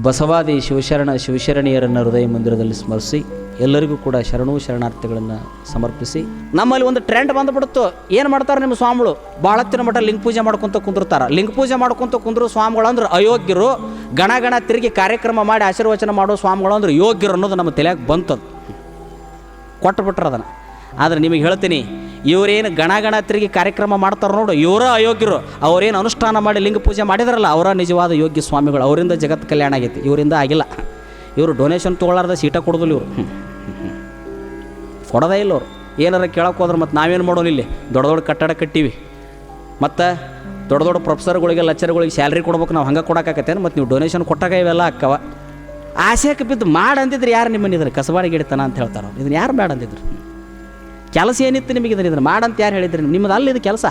ಬಸವಾದಿ ಶಿವಶರಣ ಶಿವಶರಣೀಯರನ್ನು ಹೃದಯ ಮಂದಿರದಲ್ಲಿ ಸ್ಮರಿಸಿ, ಎಲ್ಲರಿಗೂ ಕೂಡ ಶರಣು ಶರಣಾರ್ಥಿಗಳನ್ನು ಸಮರ್ಪಿಸಿ. ನಮ್ಮಲ್ಲಿ ಒಂದು ಟ್ರೆಂಡ್ ಬಂದುಬಿಡುತ್ತು. ಏನು ಮಾಡ್ತಾರೆ ನಿಮ್ಮ ಸ್ವಾಮಿಗಳು? ಭಾಳತ್ತಿನ ಮಠ ಲಿಂಗ ಪೂಜೆ ಮಾಡ್ಕೊತ ಕುಂದಿರ್ತಾರೆ. ಲಿಂಗ ಪೂಜೆ ಮಾಡ್ಕೊಂತ ಕುಂದ್ರು ಸ್ವಾಮಿಗಳು ಅಂದ್ರೆ ಅಯೋಗ್ಯರು. ಗಣ ಗಣ ತಿರುಗಿ ಕಾರ್ಯಕ್ರಮ ಮಾಡಿ ಆಶೀರ್ವಚನ ಮಾಡೋ ಸ್ವಾಮಿಗಳು ಅಂದ್ರೆ ಯೋಗ್ಯರು ಅನ್ನೋದು ನಮ್ಮ ತಲೆಯಾಗಿ ಬಂತದ್ದು ಕೊಟ್ಟು ಬಿಟ್ರೆ ಅದನ್ನು. ಆದರೆ ನಿಮಗೆ ಹೇಳ್ತೀನಿ ಇವರೇನು ಗಣ ಗಣ ತಿರುಗಿ ಕಾರ್ಯಕ್ರಮ ಮಾಡ್ತಾರೆ ನೋಡು. ಇವರ ಅಯೋಗ್ಯರು. ಅವರೇನು ಅನುಷ್ಠಾನ ಮಾಡಿ ಲಿಂಗ ಪೂಜೆ ಮಾಡಿದ್ರಲ್ಲ, ಅವರ ನಿಜವಾದ ಯೋಗ್ಯ ಸ್ವಾಮಿಗಳು. ಅವರಿಂದ ಜಗತ್ತು ಕಲ್ಯಾಣ ಆಗೈತಿ. ಇವರಿಂದ ಆಗಿಲ್ಲ. ಇವರು ಡೊನೇಷನ್ ತೊಗೊಳಾರ್ದ ಸೀಟ ಕೊಡೋದಿಲ್ಲ ಇವರು. ಕೊಡೋದೇ ಇಲ್ಲ ಅವರು. ಏನಾರ ಕೇಳಕ್ಕೆ ಹೋದ್ರೆ ಮತ್ತು ನಾವೇನು ಮಾಡೋಲ್ಲ ಇಲ್ಲಿ? ದೊಡ್ಡ ದೊಡ್ಡ ಕಟ್ಟಡ ಕಟ್ಟಿವಿ. ಮತ್ತು ದೊಡ್ಡ ದೊಡ್ಡ ಪ್ರೊಫೆಸರ್ಗಳಿಗೆ ಲೆಕ್ಚರ್ಗಳಿಗೆ ಸ್ಯಾಲ್ರಿ ಕೊಡ್ಬೇಕು, ನಾವು ಹಂಗೆ ಕೊಡೋಕ್ಕಾಗತ್ತೇನು? ಮತ್ತು ನೀವು ಡೊನೇಷನ್ ಕೊಟ್ಟಾಗ ಇವೆಲ್ಲ ಅಕ್ಕವ. ಆಸೆಕ್ಕೆ ಬಿದ್ದು ಮಾಡಂದಿದ್ರೆ ಯಾರು ನಿಮ್ಮನ್ನ ಕಸಬಾಡಿಗೆ ಹಿಡಿತಾನ ಅಂತ ಹೇಳ್ತಾರೆ ಇದನ್ನು ಯಾರು ಬೇಡ ಅಂದಿದ್ರು? ಕೆಲಸ ಏನಿತ್ತು ನಿಮಗೆ ಇದನ್ನು ಮಾಡಂತ ಯಾರು ಹೇಳಿದ್ರಿ? ನಿಮ್ಮದು ಅಲ್ಲಿದು ಕೆಲಸ.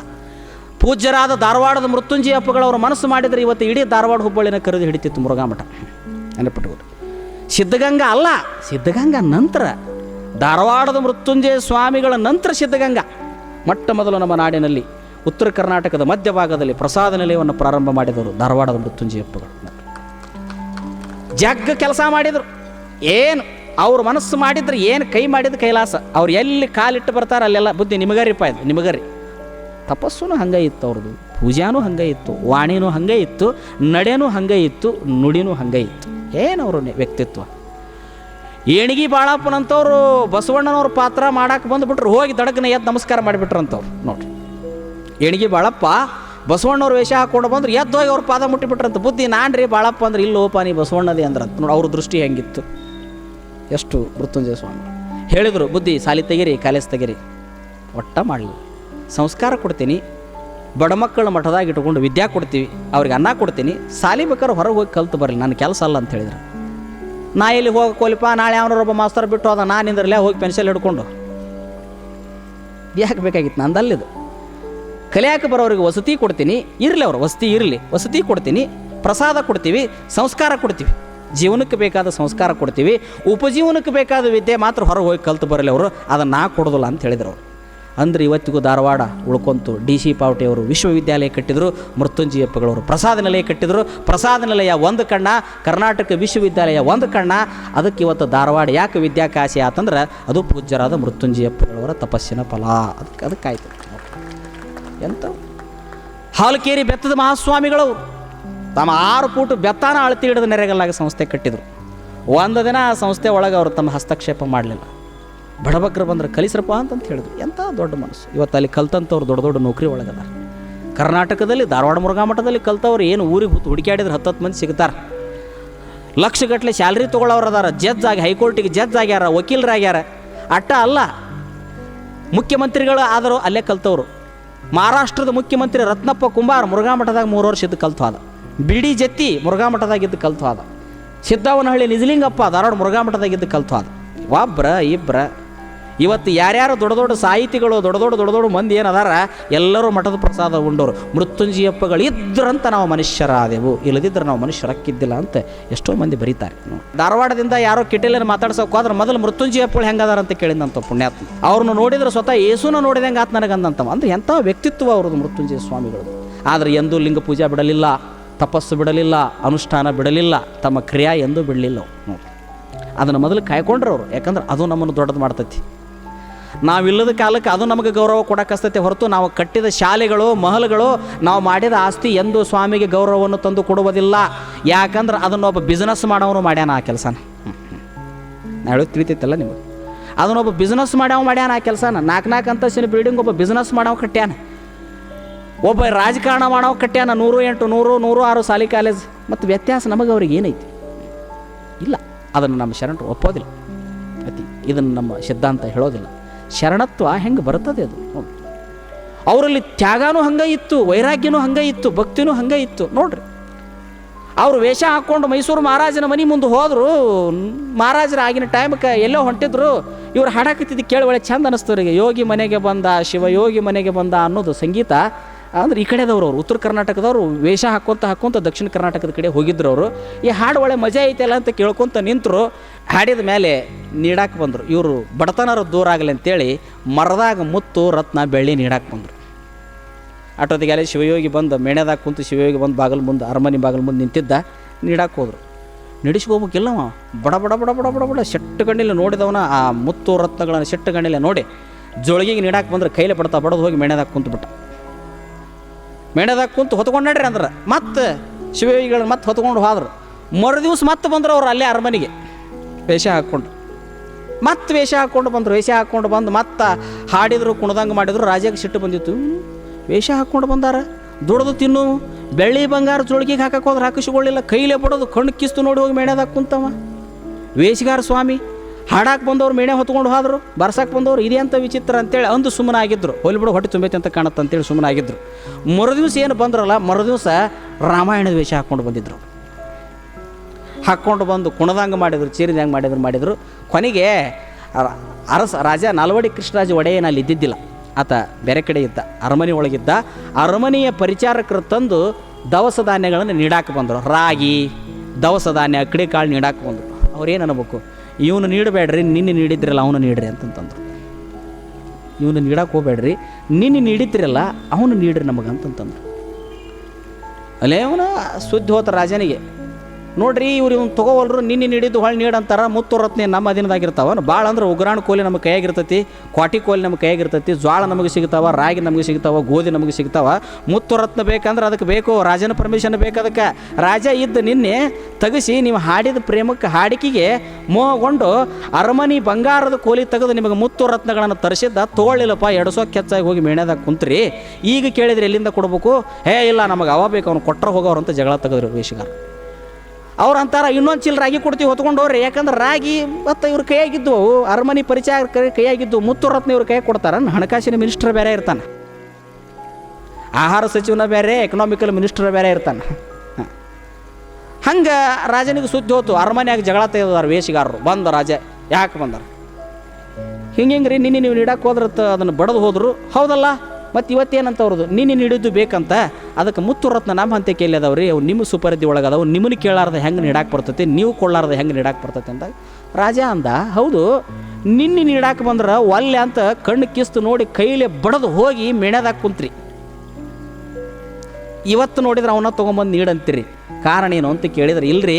ಪೂಜ್ಯರಾದ ಧಾರವಾಡದ ಮೃತ್ಯುಂಜಯ ಅಪ್ಪಗಳವರು ಮನಸ್ಸು ಮಾಡಿದರೆ ಇವತ್ತು ಇಡೀ ಧಾರವಾಡ ಹುಬ್ಬಳ್ಳಿನ ಕರೆದು ಹಿಡಿತಿತ್ತು ಮುರುಘಾಮಠ ನೆನಪಿಟ್ಟುಕೊಂಡು ಸಿದ್ಧಗಂಗಾ ಅಲ್ಲ, ಸಿದ್ಧಗಂಗಾ ನಂತರ. ಧಾರವಾಡದ ಮೃತ್ಯುಂಜಯ ಸ್ವಾಮಿಗಳ ನಂತರ ಸಿದ್ಧಗಂಗಾ. ಮೊಟ್ಟ ಮೊದಲು ನಮ್ಮ ನಾಡಿನಲ್ಲಿ ಉತ್ತರ ಕರ್ನಾಟಕದ ಮಧ್ಯಭಾಗದಲ್ಲಿ ಪ್ರಸಾದ ನಿಲಯವನ್ನು ಪ್ರಾರಂಭ ಮಾಡಿದವರು ಧಾರವಾಡದ ಮೃತ್ಯುಂಜಯಪ್ಪಗಳು ಜಗ್ಗ ಕೆಲಸ ಮಾಡಿದರು. ಏನು? ಅವ್ರ ಮನಸ್ಸು ಮಾಡಿದ್ರೆ ಏನು ಕೈ ಮಾಡಿದ ಕೈಲಾಸ. ಅವ್ರು ಎಲ್ಲಿ ಕಾಲಿಟ್ಟು ಬರ್ತಾರೆ, ಅಲ್ಲೆಲ್ಲ ಬುದ್ಧಿ ನಿಮಗರಿಪ್ಪ ಇದು, ನಿಮಗರಿ. ತಪಸ್ಸುನು ಹಂಗೆ ಇತ್ತು ಅವ್ರದ್ದು ಪೂಜಾನೂ ಹಂಗೆ ಇತ್ತು, ವಾಣಿನೂ ಹಂಗೆ ಇತ್ತು, ನಡೆನೂ ಹಂಗೆ ಇತ್ತು, ನುಡಿನೂ ಹಂಗೆ ಇತ್ತು. ಏನು ಅವರು ವ್ಯಕ್ತಿತ್ವ? ಏಣಿಗಿ ಬಾಳಪ್ಪನಂತವ್ರು ಬಸವಣ್ಣನವ್ರ ಪಾತ್ರ ಮಾಡಕ್ಕೆ ಬಂದುಬಿಟ್ರು, ಹೋಗಿ ದಡಕನ ಎದ್ದು ನಮಸ್ಕಾರ ಮಾಡಿಬಿಟ್ರಂಥವ್ರು ನೋಡ್ರಿ. ಏಣಿಗೆ ಬಾಳಪ್ಪ, ಬಸವಣ್ಣವ್ರ ವೇಷ ಹಾಕೊಂಡು ಬಂದ್ರೆ ಎದ್ದು ಹೋಗಿ ಅವ್ರ ಪಾದ ಮುಟ್ಟಿಬಿಟ್ರಂತ, ಬುದ್ಧಿ ನಾನು ರೀ ಬಾಳಪ್ಪ ಅಂದ್ರೆ, ಇಲ್ಲೋಪ ನೀ ಬಸವಣ್ಣದೇ ಅಂದ್ರಂತ. ನೋಡಿ ಅವ್ರ ದೃಷ್ಟಿ ಹೆಂಗಿತ್ತು? ಎಷ್ಟು ಮೃತ್ಯುಂಜಯ ಸ್ವಾಮಿ. ಹೇಳಿದರು, ಬುದ್ಧಿ, ಸಾಲಿ ತೆಗಿರಿ, ಕಾಲೇಜ್ ತೆಗಿರಿ. ಒಟ್ಟ ಮಾಡಲಿ ಸಂಸ್ಕಾರ ಕೊಡ್ತೀನಿ, ಬಡ ಮಕ್ಕಳ ಮಠದಾಗ ಇಟ್ಕೊಂಡು ವಿದ್ಯಾ ಕೊಡ್ತೀವಿ, ಅವ್ರಿಗೆ ಅನ್ನ ಕೊಡ್ತೀನಿ, ಸಾಲಿ ಬೇಕಾದ್ರೆ ಹೊರಗೆ ಹೋಗಿ ಕಲ್ತು ಬರಲಿ ನನ್ನ ಕೆಲಸ ಅಲ್ಲ ಅಂತ ಹೇಳಿದ್ರು. ನಾ ಎಲ್ಲಿ ಹೋಗಿ ಕೋಲಿಪ ನಾಳೆ ಅವನೊಬ್ಬ ಮಾಸ್ತರ್ ಬಿಟ್ಟು ಅದ ನಾನು ನಿಂದ್ರಲ್ಲೇ ಹೋಗಿ ಪೆನ್ಸಿಲ್ ಹಿಡ್ಕೊಂಡು. ಯಾಕೆ ಬೇಕಾಗಿತ್ತು ನಂದಲ್ಲಿದು? ಕಲಿಯಾಕೆ ಬರೋರಿಗೆ ವಸತಿ ಕೊಡ್ತೀನಿ, ಇರಲಿ ಅವರು, ವಸತಿ ಇರಲಿ, ವಸತಿ ಕೊಡ್ತೀನಿ, ಪ್ರಸಾದ ಕೊಡ್ತೀವಿ, ಸಂಸ್ಕಾರ ಕೊಡ್ತೀವಿ. ಜೀವನಕ್ಕೆ ಬೇಕಾದ ಸಂಸ್ಕಾರ ಕೊಡ್ತೀವಿ. ಉಪಜೀವನಕ್ಕೆ ಬೇಕಾದ ವಿದ್ಯೆ ಮಾತ್ರ ಹೊರಗೆ ಹೋಗಿ ಕಲ್ತು ಬರಲಿ ಅವರು. ಅದನ್ನು ನಾ ಕೊಡೋದಿಲ್ಲ ಅಂತ ಹೇಳಿದರು ಅಂದ್ರೆ ಇವತ್ತಿಗೂ ಧಾರವಾಡ, ಉಳ್ಕೊಂತು ಡಿ ಸಿ ಪಾವಟಿಯವರು ವಿಶ್ವವಿದ್ಯಾಲಯ ಕಟ್ಟಿದರು ಮೃತ್ಯುಂಜಯಪ್ಪಗಳವರು ಪ್ರಸಾದ ನಿಲಯ ಕಟ್ಟಿದರು. ಪ್ರಸಾದ ನಿಲಯ ಒಂದು ಕಣ್ಣ, ಕರ್ನಾಟಕ ವಿಶ್ವವಿದ್ಯಾಲಯ ಒಂದು ಕಣ್ಣ. ಅದಕ್ಕೆ ಇವತ್ತು ಧಾರವಾಡ ಯಾಕೆ ವಿದ್ಯಾಕಾಶಿ ಆತಂದ್ರೆ ಅದು ಪೂಜ್ಯರಾದ ಮೃತ್ಯುಂಜಯಪ್ಪಗಳವರ ತಪಸ್ಸಿನ ಫಲ. ಅದಕ್ಕೆ ಅದಕ್ಕಾಯ್ತು. ಎಂತ? ಹಾಲಕೇರಿ ಬೆತ್ತದ ಮಹಾಸ್ವಾಮಿಗಳು ತಮ್ಮ ಆರು ಫೂಟ್ ಬೆತ್ತಾನ ಅಳತಿ ಹಿಡಿದು ನೆರೆಗಲ್ಲಾಗಿ ಸಂಸ್ಥೆ ಕಟ್ಟಿದರು. ಒಂದು ದಿನ ಆ ಸಂಸ್ಥೆ ಒಳಗೆ ಅವರು ತಮ್ಮ ಹಸ್ತಕ್ಷೇಪ ಮಾಡಲಿಲ್ಲ. ಬಡಬಗ್ರು ಬಂದ್ರೆ ಕಲಿಸ್ರಪ್ಪ ಅಂತಂತ ಹೇಳಿದ್ರು. ಎಂಥ ದೊಡ್ಡ ಮನಸ್ಸು. ಇವತ್ತು ಅಲ್ಲಿ ಕಲ್ತಂಥವ್ರು ದೊಡ್ಡ ದೊಡ್ಡ ನೌಕರಿ ಒಳಗದಾರ. ಕರ್ನಾಟಕದಲ್ಲಿ ಧಾರವಾಡ ಮುರುಘಾಮಠದಲ್ಲಿ ಕಲ್ತವ್ರು ಏನು ಊರಿಗೆ ಹುತ್ತು ಹುಡುಕಾಡಿದ್ರೆ ಹತ್ತತ್ತು ಮಂದಿ ಸಿಗ್ತಾರೆ. ಲಕ್ಷಗಟ್ಟಲೆ ಸ್ಯಾಲ್ರಿ ತೊಗೊಳೋರು ಅದಾರ ಜಡ್ಜ್ ಆಗಿ, ಹೈಕೋರ್ಟಿಗೆ ಜಡ್ಜ್ ಆಗ್ಯಾರ, ವಕೀಲರಾಗ್ಯಾರ. ಅಟ್ಟ ಅಲ್ಲ. ಮುಖ್ಯಮಂತ್ರಿಗಳು ಆದರೂ ಅಲ್ಲೇ ಕಲ್ತವ್ರು. ಮಹಾರಾಷ್ಟ್ರದ ಮುಖ್ಯಮಂತ್ರಿ ರತ್ನಪ್ಪ ಕುಂಬಾರ್ ಮುರುಘಾಮಠದಾಗ ಮೂರು ವರ್ಷ ಇದ್ದು ಕಲ್ತು ಆದ. ಬಿಡಿ ಜತ್ತಿ ಮುರುಘಾ ಇದ್ದು ಕಲ್ತು ಆದ. ಸಿದ್ದವನಹಳ್ಳಿ ನಿಜಲಿಂಗಪ್ಪ ಧಾರವಾಡ ಮುರುಘಾ ಇದ್ದು ಕಲ್ತು ಆದ. ಒಬ್ಬರ ಇಬ್ರ. ಇವತ್ತು ಯಾರ್ಯಾರು ದೊಡ್ಡ ದೊಡ್ಡ ಸಾಹಿತಿಗಳು, ದೊಡ್ಡ ದೊಡ್ಡ ದೊಡ್ಡ ದೊಡ್ಡ ಮಂದಿ ಏನದಾರ, ಎಲ್ಲರೂ ಮಠದ ಪ್ರಸಾದ ಉಂಡೋರು. ಮೃತ್ಯುಂಜಯಪ್ಪಗಳು ಇದ್ರಂತ ನಾವು ಮನುಷ್ಯರಾದೆವು. ಇಲ್ಲದಿದ್ದರೆ ನಾವು ಮನುಷ್ಯರಕ್ಕಿದ್ದಿಲ್ಲ ಅಂತ ಎಷ್ಟೋ ಮಂದಿ ಬರೀತಾರೆ. ಧಾರವಾಡದಿಂದ ಯಾರೋ ಕಿಟೆಲಿನ ಮಾತಾಡ್ಸೋಕೆ ಹೋದ್ರೆ ಮೊದಲು ಮೃತ್ಯುಂಜಯಪ್ಪಗಳು ಹೆಂಗದಾರ ಅಂತ ಕೇಳಿದಂಥ ಪುಣ್ಯಾತ್ಮ. ಅವ್ರನ್ನ ನೋಡಿದ್ರೆ ಸ್ವತಃ ಏಸುನ ನೋಡಿದಂಗೆ ಆತ ನನಗಂದಂತವ ಅಂದ್ರೆ ಎಂಥ ವ್ಯಕ್ತಿತ್ವ ಅವ್ರದ್ದು ಮೃತ್ಯುಂಜಯ ಸ್ವಾಮಿಗಳು ಆದರೆ ಎಂದೂ ಲಿಂಗ ಪೂಜಾ ಬಿಡಲಿಲ್ಲ. ತಪಸ್ಸು ಬಿಡಲಿಲ್ಲ, ಅನುಷ್ಠಾನ ಬಿಡಲಿಲ್ಲ, ತಮ್ಮ ಕ್ರಿಯಾ ಎಂದೂ ಬಿಡಲಿಲ್ಲ ನೋಡಿ ಅದನ್ನು ಮೊದಲು ಕಾಯ್ಕೊಂಡ್ರು ಅವರು. ಯಾಕಂದ್ರೆ ಅದು ನಮ್ಮನ್ನು ದೊಡ್ಡದು ಮಾಡ್ತೈತಿ. ನಾವಿಲ್ಲದ ಕಾಲಕ್ಕೆ ಅದು ನಮಗೆ ಗೌರವ ಕೊಡಕ್ಕಸ್ತೈತೆ ಹೊರತು ನಾವು ಕಟ್ಟಿದ ಶಾಲೆಗಳು, ಮಹಲ್ಗಳು, ನಾವು ಮಾಡಿದ ಆಸ್ತಿ ಎಂದು ಸ್ವಾಮಿಗೆ ಗೌರವವನ್ನು ತಂದು ಕೊಡುವುದಿಲ್ಲ. ಯಾಕಂದ್ರೆ ಅದನ್ನೊಬ್ಬ ಬಿಸ್ನೆಸ್ ಮಾಡೋನು ಮಾಡ್ಯಾನ ಆ ಕೆಲಸನ. ನಾಳೆ ತಿಳಿತೈತಲ್ಲ ನಿಮಗೆ? ಅದನ್ನೊಬ್ಬ ಬಿಸ್ನೆಸ್ ಮಾಡ್ಯಾವ ಮಾಡ್ಯಾನ ಆ ಕೆಲಸನ. ನಾಲ್ಕು ನಾಲ್ಕು ಅಂತಸ್ತಿನ ಬಿಲ್ಡಿಂಗ್ ಒಬ್ಬ ಬಿಸ್ನೆಸ್ ಮಾಡೋ ಕಟ್ಯಾನ ಒಬ್ಬ ರಾಜಕಾರಣ ಮಾಡೋ ಕಟ್ಯಾನ ನೂರು ಎಂಟು, ನೂರು ನೂರು ಆರು ಸಾಲಿ ಕಾಲೇಜ್ ಮತ್ತು ವ್ಯತ್ಯಾಸ ನಮಗೆ ಅವ್ರಿಗೆ ಏನೈತಿ? ಇಲ್ಲ, ಅದನ್ನು ನಮ್ಮ ಶರಣರು ಒಪ್ಪೋದಿಲ್ಲ. ಅತಿ, ಇದನ್ನು ನಮ್ಮ ಸಿದ್ಧಾಂತ ಹೇಳೋದಿಲ್ಲ. ಶರಣತ್ವ ಹೆಂಗೆ ಬರ್ತದೆ ಅದು? ಅವರಲ್ಲಿ ತ್ಯಾಗನೂ ಹಂಗೆ ಇತ್ತು, ವೈರಾಗ್ಯನೂ ಹಂಗೆ ಇತ್ತು, ಭಕ್ತಿನೂ ಹಂಗೆ ಇತ್ತು. ನೋಡ್ರಿ. ಅವರು ವೇಷ ಹಾಕ್ಕೊಂಡು ಮೈಸೂರು ಮಹಾರಾಜನ ಮನೆ ಮುಂದೆ ಹೋದರು, ಮಹಾರಾಜರ ಆಗಿನ ಟೈಮ್ಗೆ ಎಲ್ಲೋ ಹೊಂಟಿದ್ರು, ಇವ್ರು ಹಾಡಾಕತ್ತಿದ್ದು ಕೇಳಿ ಒಳ್ಳೆ ಚಂದ ಅನ್ನಿಸ್ತು ಅವರಿಗೆ. ಯೋಗಿ ಮನೆಗೆ ಬಂದ ಶಿವಯೋಗಿ ಮನೆಗೆ ಬಂದ ಅನ್ನೋದು ಸಂಗೀತ. ಅಂದ್ರೆ ಈ ಕಡೆದವ್ರು ಅವರು, ಉತ್ತರ ಕರ್ನಾಟಕದವರು ವೇಷ ಹಾಕ್ಕೊಂತ ಹಾಕ್ಕೊಂತ ದಕ್ಷಿಣ ಕರ್ನಾಟಕದ ಕಡೆ ಹೋಗಿದ್ರು ಅವರು. ಈ ಹಾಡು ಒಳ್ಳೆ ಮಜಾ ಐತಲ್ಲ ಅಂತ ಕೇಳ್ಕೊತ ನಿಂತರು, ಹಾಡಿದ ಮೇಲೆ ನೀಡಾಕೆ ಬಂದರು. ಇವರು ಬಡತನರ ದೂರ ಆಗಲಿ ಅಂತೇಳಿ ಮರದಾಗ ಮುತ್ತು ರತ್ನ ಬೆಳ್ಳಿ ನೀಡಾಕೆ ಬಂದರು. ಅಲ್ಲಿ ಶಿವಯೋಗಿ ಬಂದು, ಮೇಣೆದಾಗ ಕುಂತು ಶಿವಯೋಗಿ ಬಂದು, ಬಾಗಿಲು ಮುಂದೆ, ಅರಮನೆ ಬಾಗಿಲು ಮುಂದೆ ನಿಂತಿದ್ದ, ನೀಡಾಕೆ ಹೋದ್ರು. ನಡೆಸ್ಕೋಬೇಕಿಲ್ಲವ ಬಡ ಬಡ ಬಡ ಬಡ ಬಡ ಬಡ ಶೆಟ್ಟು ಕಣ್ಣಿಲ್ಲ ನೋಡಿದವನ ಆ ಮುತ್ತು ರತ್ನಗಳನ್ನು ಶೆಟ್ಟು ಕಣ್ಣಿಲ್ಲ ನೋಡಿ ಜೋಳಿಗೆ ನೀಡಾಕ್ ಬಂದ್ರೆ ಕೈಲೇ ಬಡ್ತಾ ಬಡದು ಹೋಗಿ ಮೇಣದಾಗ ಕುಂತ್ಬಿಟ್ಟ. ಮೇಣದಾಗ ಕುಂತು ಹೊತ್ಕೊಂಡು ನಡ್ರಿ ಅಂದ್ರೆ. ಮತ್ತೆ ಶಿವಯೋಗಿಗಳನ್ನ ಮತ್ತೆ ಹೊತ್ಕೊಂಡು ಹೋದ್ರು. ಮರು ದಿವ್ಸ ಮತ್ತೆ ಬಂದ್ರು ಅವ್ರು ಅಲ್ಲೇ ಅರಮನೆಗೆ. ವೇಷ ಹಾಕ್ಕೊಂಡು. ಮತ್ತೆ ವೇಷ ಹಾಕ್ಕೊಂಡು ಬಂದರು. ವೇಷ ಹಾಕ್ಕೊಂಡು ಬಂದು ಮತ್ತೆ ಹಾಡಿದ್ರು, ಕುಣದಂಗೆ ಮಾಡಿದ್ರು ರಾಜಕ್ಕೆ ಸಿಟ್ಟು ಬಂದಿತ್ತು. ವೇಷ ಹಾಕ್ಕೊಂಡು ಬಂದಾರ. ದುಡ್ದು ತಿನ್ನು, ಬೆಳ್ಳಿ ಬಂಗಾರ ಜೋಳಿಗೆಗೆ ಹಾಕಕ್ಕೆ ಹೋದ್ರೆ ಹಾಕಿಸ್ಕೊಳ್ಳಿಲ್ಲ. ಕೈಲೇ ಬಿಡೋದು, ಕಣ್ಣು ಕಿಸ್ತು ನೋಡಿ ಹೋಗಿ ಮೇಣದಾಗ ಕುಂತವ. ವೇಷಗಾರ ಸ್ವಾಮಿ ಹಾಡಾಕ್ ಬಂದವ್ರು ಮೇಣೆ ಹೊತ್ಕೊಂಡು ಹೋದ್ರು ಬರ್ಸಕ್ಕೆ ಬಂದವರು ಇದೇ ಅಂತ ವಿಚಿತ್ರ ಅಂತೇಳಿ ಅಂದು ಆಗಿದ್ರು ಹೋಲ್ಬಿಡು ಹೊಟ್ಟೆ ತುಂಬೈತೆ ಅಂತ ಕಾಣುತ್ತೆ ಅಂತೇಳಿ ಸುಮ್ಮನೆ ಆಗಿದ್ರು ಮರುದಿವ್ಸ ಏನು ಬಂದ್ರಲ್ಲ ಮರುದಿವ್ಸ ರಾಮಾಯಣದ ವೇಷ ಹಾಕ್ಕೊಂಡು ಬಂದಿದ್ರು. ಹಾಕ್ಕೊಂಡು ಬಂದು ಕುಣದಂಗೆ ಮಾಡಿದ್ರು, ಚೀರಿದಂಗೆ ಮಾಡಿದ್ರು ಮಾಡಿದ್ರು. ಕೊನೆಗೆ ಅರಸ, ರಾಜ ನಾಲ್ವಡಿ ಕೃಷ್ಣರಾಜ ಒಡೆಯನ ಅಲ್ಲಿ ಇದ್ದಿದ್ದಿಲ್ಲ. ಆತ ಬೇರೆ ಕಡೆ ಇದ್ದ, ಅರಮನೆ ಒಳಗಿದ್ದ. ಅರಮನೆಯ ಪರಿಚಾರಕರು ತಂದು ದವಸ ಧಾನ್ಯಗಳನ್ನು ನೀಡಾಕೆ ಬಂದರು. ರಾಗಿ, ದವಸ ಧಾನ್ಯ ಅಕ್ಕಡಿ ಕಾಳು ನೀಡಾಕೆ ಬಂದರು. ಅವ್ರೇನು ಅನ್ಬೇಕು? ಇವನು ನೀಡಬೇಡ್ರಿ, ನಿನ್ನೆ ನೀಡಿದ್ರಲ್ಲ, ಅವನು ನೀಡ್ರಿ ಅಂತಂತಂದ್ರು. ಇವನು ನೀಡಕ್ಕೆ ಹೋಗ್ಬೇಡ್ರಿ, ನಿನ್ನೆ ನೀಡಿದ್ರಲ್ಲ, ಅವನು ನೀಡ್ರಿ ನಮಗೆ ಅಂತಂತಂದ್ರು ಅಲ್ಲೇ ಅವನು ಸುದ್ದಿ ಹೋತ ರಾಜನಿಗೆ. ನೋಡ್ರಿ, ಇವ್ರು ಇವ್ನು ತಗೋವಲ್ರು, ನಿನ್ನೆ ನೀಡಿದ್ದು ಹೊಳ್ಳಿ ನೀಡಂತಾರ ಮುತ್ತು ರತ್ನೆ ನಮ್ಮ ಅಧೀನದಾಗಿರ್ತಾವ. ಭಾಳ ಅಂದ್ರೆ ಉಗ್ರಾಣ ಕೋಲಿ ನಮ್ಮ ಕೈಯಾಗಿರ್ತೈತಿ, ಕ್ವಾಟಿ ಕೋಲಿ ನಮ್ಮ ಕೈಯಾಗಿರ್ತೈತಿ, ಜ್ವಾಳ ನಮಗೆ ಸಿಗ್ತಾವ, ರಾಗಿ ನಮಗೆ ಸಿಗ್ತಾವ, ಗೋಧಿ ನಮಗೆ ಸಿಗ್ತಾವ. ಮುತ್ತು ರತ್ನ ಬೇಕಂದ್ರೆ ಅದಕ್ಕೆ ಬೇಕು, ರಾಜನ ಪರ್ಮಿಷನ್ ಬೇಕು ಅದಕ್ಕೆ. ರಾಜ ಇದ್ದು ನಿನ್ನೆ ತಗಸಿ, ನೀವು ಹಾಡಿದ ಪ್ರೇಮಕ್ಕೆ ಹಾಡಿಕೆಗೆ ಮೋಹಗೊಂಡು ಅರಮನಿ ಬಂಗಾರದ ಕೋಲಿ ತೆಗೆದು ನಿಮಗೆ ಮುತ್ತು ರತ್ನಗಳನ್ನು ತರಿಸಿದ್ದ, ತಗೊಳ್ಳಿಲ್ಲಪ್ಪ, ಎಡಸೋ ಕೆಚ್ಚಾಗಿ ಹೋಗಿ ಮೇಣದಾಗ ಕುಂತ್ರಿ. ಈಗ ಕೇಳಿದ್ರೆ ಎಲ್ಲಿಂದ ಕೊಡಬೇಕು? ಹೇ, ಇಲ್ಲ, ನಮಗೆ ಅವ ಬೇಕು, ಅವ್ನು ಕೊಟ್ಟರೆ ಹೋಗೋರು ಅಂತ ಜಗಳ ತೆಗೆದ್ರು ವೇಷಗಾರ. ಅವ್ರು ಅಂತಾರ, ಇನ್ನೊಂದು ಚಿಲ್ ರಾಗಿ ಕೊಡ್ತೀವಿ, ಹೊತ್ಕೊಂಡು ಹೋಗ್ರಿ. ಯಾಕಂದ್ರೆ ರಾಗಿ ಮತ್ತು ಇವ್ರ ಕೈಯಾಗಿದ್ದು ಅವು ಅರಮನೆ ಪರಿಚಯ ಕೈಯಾಗಿದ್ದು ಮುತ್ತು ರತ್ನ ಇವ್ರ ಕೈ ಕೊಡ್ತಾರ. ಹಣಕಾಸಿನ ಮಿನಿಸ್ಟರ್ ಬೇರೆ ಇರ್ತಾನೆ. ಆಹಾರ ಸಚಿವನ ಬೇರೆ ಎಕನಾಮಿಕಲ್ ಮಿನಿಸ್ಟರ್ ಬೇರೆ ಇರ್ತಾನೆ. ಹಂಗೆ ರಾಜನಿಗೆ ಸುದ್ದಿ ಹೋತು. ಅರಮನೆಯಾಗಿ ಜಗಳ ತೆಗೆದಾರ ವೇಷಗಾರರು. ಬಂದ ರಾಜ, ಯಾಕೆ ಬಂದಾರ? ಹಿಂಗೆ ಹಿಂಗೆ ರೀ ನಿನ್ನೆ ನೀವು ನೀಡಕ್ಕೆ ಹೋದ್ರ ಅದನ್ನು ಬಡದು ಹೋದ್ರು. ಹೌದಲ್ಲ? ಮತ್ತು ಇವತ್ತೇನಂತ ಅವ್ರದ್ದು ನಿನ್ನೆ ನೀಡಿದ್ದು ಬೇಕಂತ? ಅದಕ್ಕೆ ಮುತ್ತು ರತ್ನ ನಮ್ಮ ಹಂತೆ ಕೇಳಿ ರೀ ಅವು ನಿಮ್ಮ ಸುಪರಿಧಿ ಒಳಗೆ ಅದಾವು ನಿಮ್ಮನ್ನು ಕೇಳಾರ್ದ ಹೆಂಗೆ ನೀಡಕ್ಕೆ ಬರ್ತೈತಿ? ನೀವು ಕೊಳ್ಳಾರ್ದ ಹೆಂಗೆ ನೀಡಕ್ಕೆ ಬರ್ತೈತಿ ಅಂತ ರಾಜ ಅಂದ, ಹೌದು, ನಿನ್ನೆ ನೀಡಕ್ಕೆ ಬಂದ್ರೆ ಒಲ್ಲೆ ಅಂತ ಕಣ್ಣು ಕಿಸ್ತು ನೋಡಿ ಕೈಲೇ ಬಡದು ಹೋಗಿ ಮೆಣ್ಯದಾಗ ಕುಂತ್ರಿ. ಇವತ್ತು ನೋಡಿದ್ರೆ ಅವನ್ನ ತೊಗೊಂಬಂದು ನೀಡಂತೀರಿ. ಕಾರಣ ಏನು ಅಂತ ಕೇಳಿದ್ರೆ, ಇಲ್ರಿ,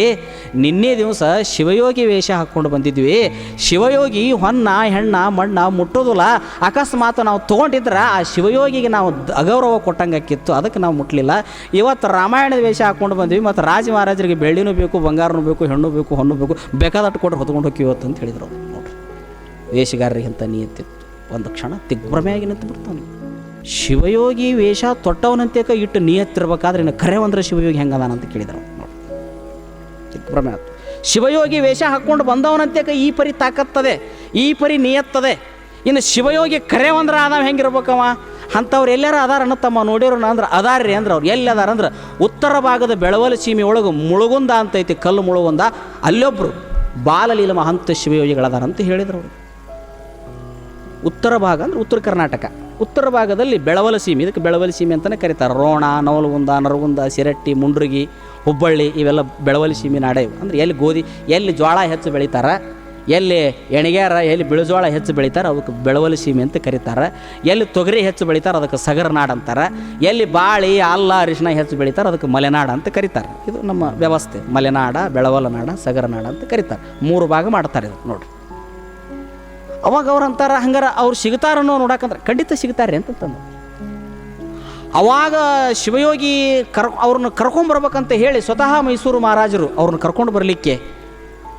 ನಿನ್ನೆ ದಿವಸ ಶಿವಯೋಗಿ ವೇಷ ಹಾಕ್ಕೊಂಡು ಬಂದಿದ್ವಿ. ಶಿವಯೋಗಿ ಹೊನ್ನ, ಹೆಣ್ಣ, ಮಣ್ಣ ಮುಟ್ಟೋದಿಲ್ಲ. ಅಕಸ್ಮಾತ್ ನಾವು ತೊಗೊಂಡಿದ್ರೆ, ಆ ಶಿವಯೋಗಿಗೆ ನಾವು ಅಗೌರವ ಕೊಟ್ಟಂಗಕ್ಕಿತ್ತು ಅದಕ್ಕೆ ನಾವು ಮುಟ್ಲಿಲ್ಲ. ಇವತ್ತು ರಾಮಾಯಣದ ವೇಷ ಹಾಕ್ಕೊಂಡು ಬಂದ್ವಿ. ಮತ್ತು ರಾಜ ಮಹಾರಾಜರಿಗೆ ಬೆಳ್ಳಿನೂ ಬೇಕು, ಬಂಗಾರನೂ ಬೇಕು, ಹೆಣ್ಣು ಬೇಕು ಹೊಣ್ಣು ಬೇಕು ಬೇಕಾದಟ್ಟು ಕೊಟ್ಟು ಹೊತ್ಕೊಂಡು ಹೋಗಿ ಇವತ್ತು ಅಂತ ಹೇಳಿದ್ರು. ನೋಡ್ರಿ, ವೇಷಗಾರರಿಗೆ ಅಂತ ನೀತಿತ್ತು ಒಂದು ಕ್ಷಣ ದಿಗ್ಭ್ರಮೆಯಾಗಿ ನಿಂತು ಬಿಡ್ತಾನೆ. ಶಿವಯೋಗಿ ವೇಷ ತೊಟ್ಟವನಂತೇಕ ಇಟ್ಟು ನಿಯತ್ತಿರ್ಬೇಕಾದ್ರೆ ಇನ್ನು ಕರೆ ಅಂದ್ರೆ ಶಿವಯೋಗಿ ಹೆಂಗದಾನ ಅಂತ ಕೇಳಿದ್ರು ದಿಗ್ಭ್ರಮೆ ಆಯ್ತು ಶಿವಯೋಗಿ ವೇಷ ಹಾಕ್ಕೊಂಡು ಬಂದವನಂತೇಕ ಈ ಪರಿ ತಾಕತ್ತದೆ, ಈ ಪರಿ ನಿಯತ್ತದೆ. ಇನ್ನು ಶಿವಯೋಗಿ ಕರೆ ಅಂದ್ರೆ ಆದವ ಹೆಂಗಿರ್ಬೇಕವ? ಅಂಥವ್ರು ಎಲ್ಲಾರ ಅದಾರ ತಮ್ಮ ನೋಡಿರು ಅಂದ್ರೆ ಅದಾರ್ರಿ ಅಂದ್ರೆ ಅವ್ರು. ಎಲ್ಲಿ ಅದಾರ ಅಂದ್ರೆ ಉತ್ತರ ಭಾಗದ ಬೆಳವಲ ಸೀಮೆ ಒಳಗೆ ಮುಳುಗುಂದ ಅಂತೈತಿ ಕಲ್ಲು ಮುಳುಗುಂದ. ಅಲ್ಲೊಬ್ರು ಬಾಲಲೀಲ ಮಹಂತ ಶಿವಯೋಗಿಗಳದಾರ ಅಂತ ಹೇಳಿದ್ರು ಅವರು. ಉತ್ತರ ಭಾಗ ಅಂದ್ರೆ ಉತ್ತರ ಕರ್ನಾಟಕ. ಉತ್ತರ ಭಾಗದಲ್ಲಿ ಬೆಳವಲ ಸೀಮೆ, ಇದಕ್ಕೆ ಬೆಳವಲ ಸೀಮೆ ಅಂತಲೇ ಕರೀತಾರೆ. ರೋಣ, ನವಲಗುಂದ, ನರಗುಂದ, ಸಿರಟ್ಟಿ, ಮುಂಡ್ರಗಿ, ಹುಬ್ಬಳ್ಳಿ ಇವೆಲ್ಲ ಬೆಳವಲ ಸೀಮೆ ನಾಡೆ ಅಂದರೆ ಎಲ್ಲಿ ಗೋಧಿ, ಎಲ್ಲಿ ಜೋಳ ಹೆಚ್ಚು ಬೆಳಿತಾರ, ಎಲ್ಲಿ ಎಣಗ್ಯಾರ, ಎಲ್ಲಿ ಬಿಳುಜೋಳ ಹೆಚ್ಚು ಬೆಳೀತಾರೆ, ಅದಕ್ಕೆ ಬೆಳವಲ ಸೀಮೆ ಅಂತ ಕರೀತಾರೆ. ಎಲ್ಲಿ ತೊಗರಿ ಹೆಚ್ಚು ಬೆಳೀತಾರೆ, ಅದಕ್ಕೆ ಸಗರ ನಾಡು ಅಂತಾರೆ. ಎಲ್ಲಿ ಬಾಳಿ, ಅಲ್ಲ ಅರಿಶಿನ ಹೆಚ್ಚು ಬೆಳೀತಾರೆ, ಅದಕ್ಕೆ ಮಲೆನಾಡ ಅಂತ ಕರೀತಾರೆ. ಇದು ನಮ್ಮ ವ್ಯವಸ್ಥೆ. ಮಲೆನಾಡ, ಬೆಳವಲ ನಾಡ ಅಂತ ಕರೀತಾರೆ. ಮೂರು ಭಾಗ ಮಾಡ್ತಾರೆ ಇದು ನೋಡ್ರಿ. ಅವಾಗ ಅವ್ರು ಅಂತಾರೆ, ಹಂಗಾರ ಅವ್ರು ಸಿಗ್ತಾರನ್ನೋ ನೋಡಕ್ಕಂದ್ರೆ ಖಂಡಿತ ಸಿಗ್ತಾರೆ ಅಂತಂದು ಅವಾಗ ಶಿವಯೋಗಿ ಕರ್ ಅವ್ರನ್ನ ಕರ್ಕೊಂಬರ್ಬೇಕಂತ ಹೇಳಿ ಸ್ವತಃ ಮೈಸೂರು ಮಹಾರಾಜರು ಅವ್ರನ್ನ ಕರ್ಕೊಂಡು ಬರಲಿಕ್ಕೆ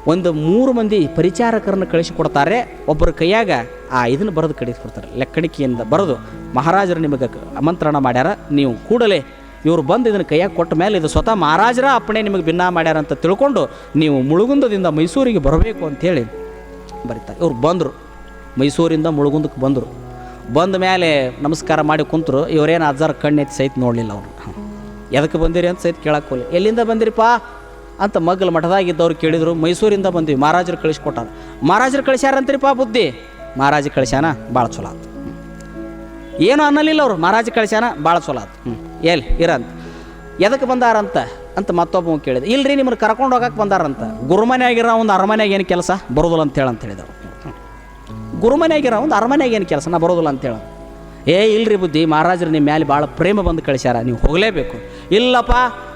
ಒಂದು ಮೂರು ಮಂದಿ ಪರಿಚಾರಕರನ್ನು ಕಳಿಸಿಕೊಡ್ತಾರೆ. ಒಬ್ಬರ ಕೈಯಾಗ ಆ ಇದನ್ನು ಬರೆದು ಕಳಿಸ್ಕೊಡ್ತಾರೆ. ಲೆಕ್ಕಣಿಕೆಯಿಂದ ಬರೆದು ಮಹಾರಾಜರು ನಿಮಗೆ ಆಮಂತ್ರಣ ಮಾಡ್ಯಾರ. ನೀವು ಕೂಡಲೇ ಇವರು ಬಂದು ಇದನ್ನು ಕೈಯಾಗ ಕೊಟ್ಟ ಮೇಲೆ ಇದು ಸ್ವತಃ ಮಹಾರಾಜರ ಅಪ್ಪಣೆ ನಿಮಗೆ ಭಿನ್ನ ಮಾಡ್ಯಾರ ಅಂತ ತಿಳ್ಕೊಂಡು ನೀವು ಮುಳುಗುಂದದಿಂದ ಮೈಸೂರಿಗೆ ಬರಬೇಕು ಅಂತೇಳಿ ಬರೀತಾರೆ. ಇವ್ರು ಬಂದರು. ಮೈಸೂರಿಂದ ಮುಳುಗುಂದಕ್ಕೆ ಬಂದರು. ಬಂದ ಮೇಲೆ ನಮಸ್ಕಾರ ಮಾಡಿ ಕುಂತರು, ಇವರೇನು ಅಜ್ಜಾರ ಕಣ್ಣೆತ್ತಿ ಸಹಿತ ನೋಡಲಿಲ್ಲ ಅವರು ಎದಕ್ಕೆ ಬಂದಿರಿ? ಅಂತ ಸಹಿತ ಕೇಳಕ್ಕೆ ಹೋಗ್ಲಿ. ಎಲ್ಲಿಂದ ಬಂದಿರಿಪ್ಪ? ಅಂತ ಮಗ್ಗಲ ಮಠದಾಗಿದ್ದವ್ರು ಕೇಳಿದರು, ಮೈಸೂರಿಂದ ಬಂದ್ವಿ, ಮಹಾರಾಜರು ಕಳಿಸ್ಕೊಟ್ಟಾರ. ಮಹಾರಾಜರು ಕಳಿಸ್ಯಾರಂತ್ರಿಪ್ಪ ಬುದ್ಧಿ? ಮಹಾರಾಜ ಕಳಿಸ್ಯಾನ ಭಾಳ ಚಲೋ ಆತು. ಏನು ಅನ್ನಲಿಲ್ಲ ಅವರು, ಮಹಾರಾಜ ಕಳಿಸ್ಯಾನ ಭಾಳ ಚಲೋ ಆತು. ಹ್ಞೂ ಎಲ್ಲಿ? ಇರಂತ ಎದಕ್ಕೆ ಬಂದಾರಂತ? ಅಂತ ಮತ್ತೊಬ್ಬ ಕೇಳಿದ. ಇಲ್ರಿ, ನಿಮ್ಮನ್ನು ಕರ್ಕೊಂಡು ಹೋಗಕ್ಕೆ ಬಂದಾರಂತ. ಗುರುಮನೆಯಾಗಿರೋ ಒಂದು ಅರಮನೆಯಾಗ ಏನು ಕೆಲಸ? ಬರೋದಿಲ್ಲ ಅಂತ ಹೇಳಂತ ಹೇಳಿದರು ಗುರುಮನೆಯಾಗಿರೋ ಒಂದು ಅರಮನೆಯಾಗ ಏನು ಕೆಲಸ? ನಾ ಬರೋದಿಲ್ಲ ಅಂತೇಳಿ ಏ, ಇಲ್ರಿ ಬುದ್ಧಿ, ಮಹಾರಾಜರು ನಿಮ್ಮ ಮೇಲೆ ಭಾಳ ಪ್ರೇಮ ಬಂದು ಕಳಿಸ್ಯಾರ, ನೀವು ಹೋಗಲೇಬೇಕು. ಇಲ್ಲಪ್ಪ,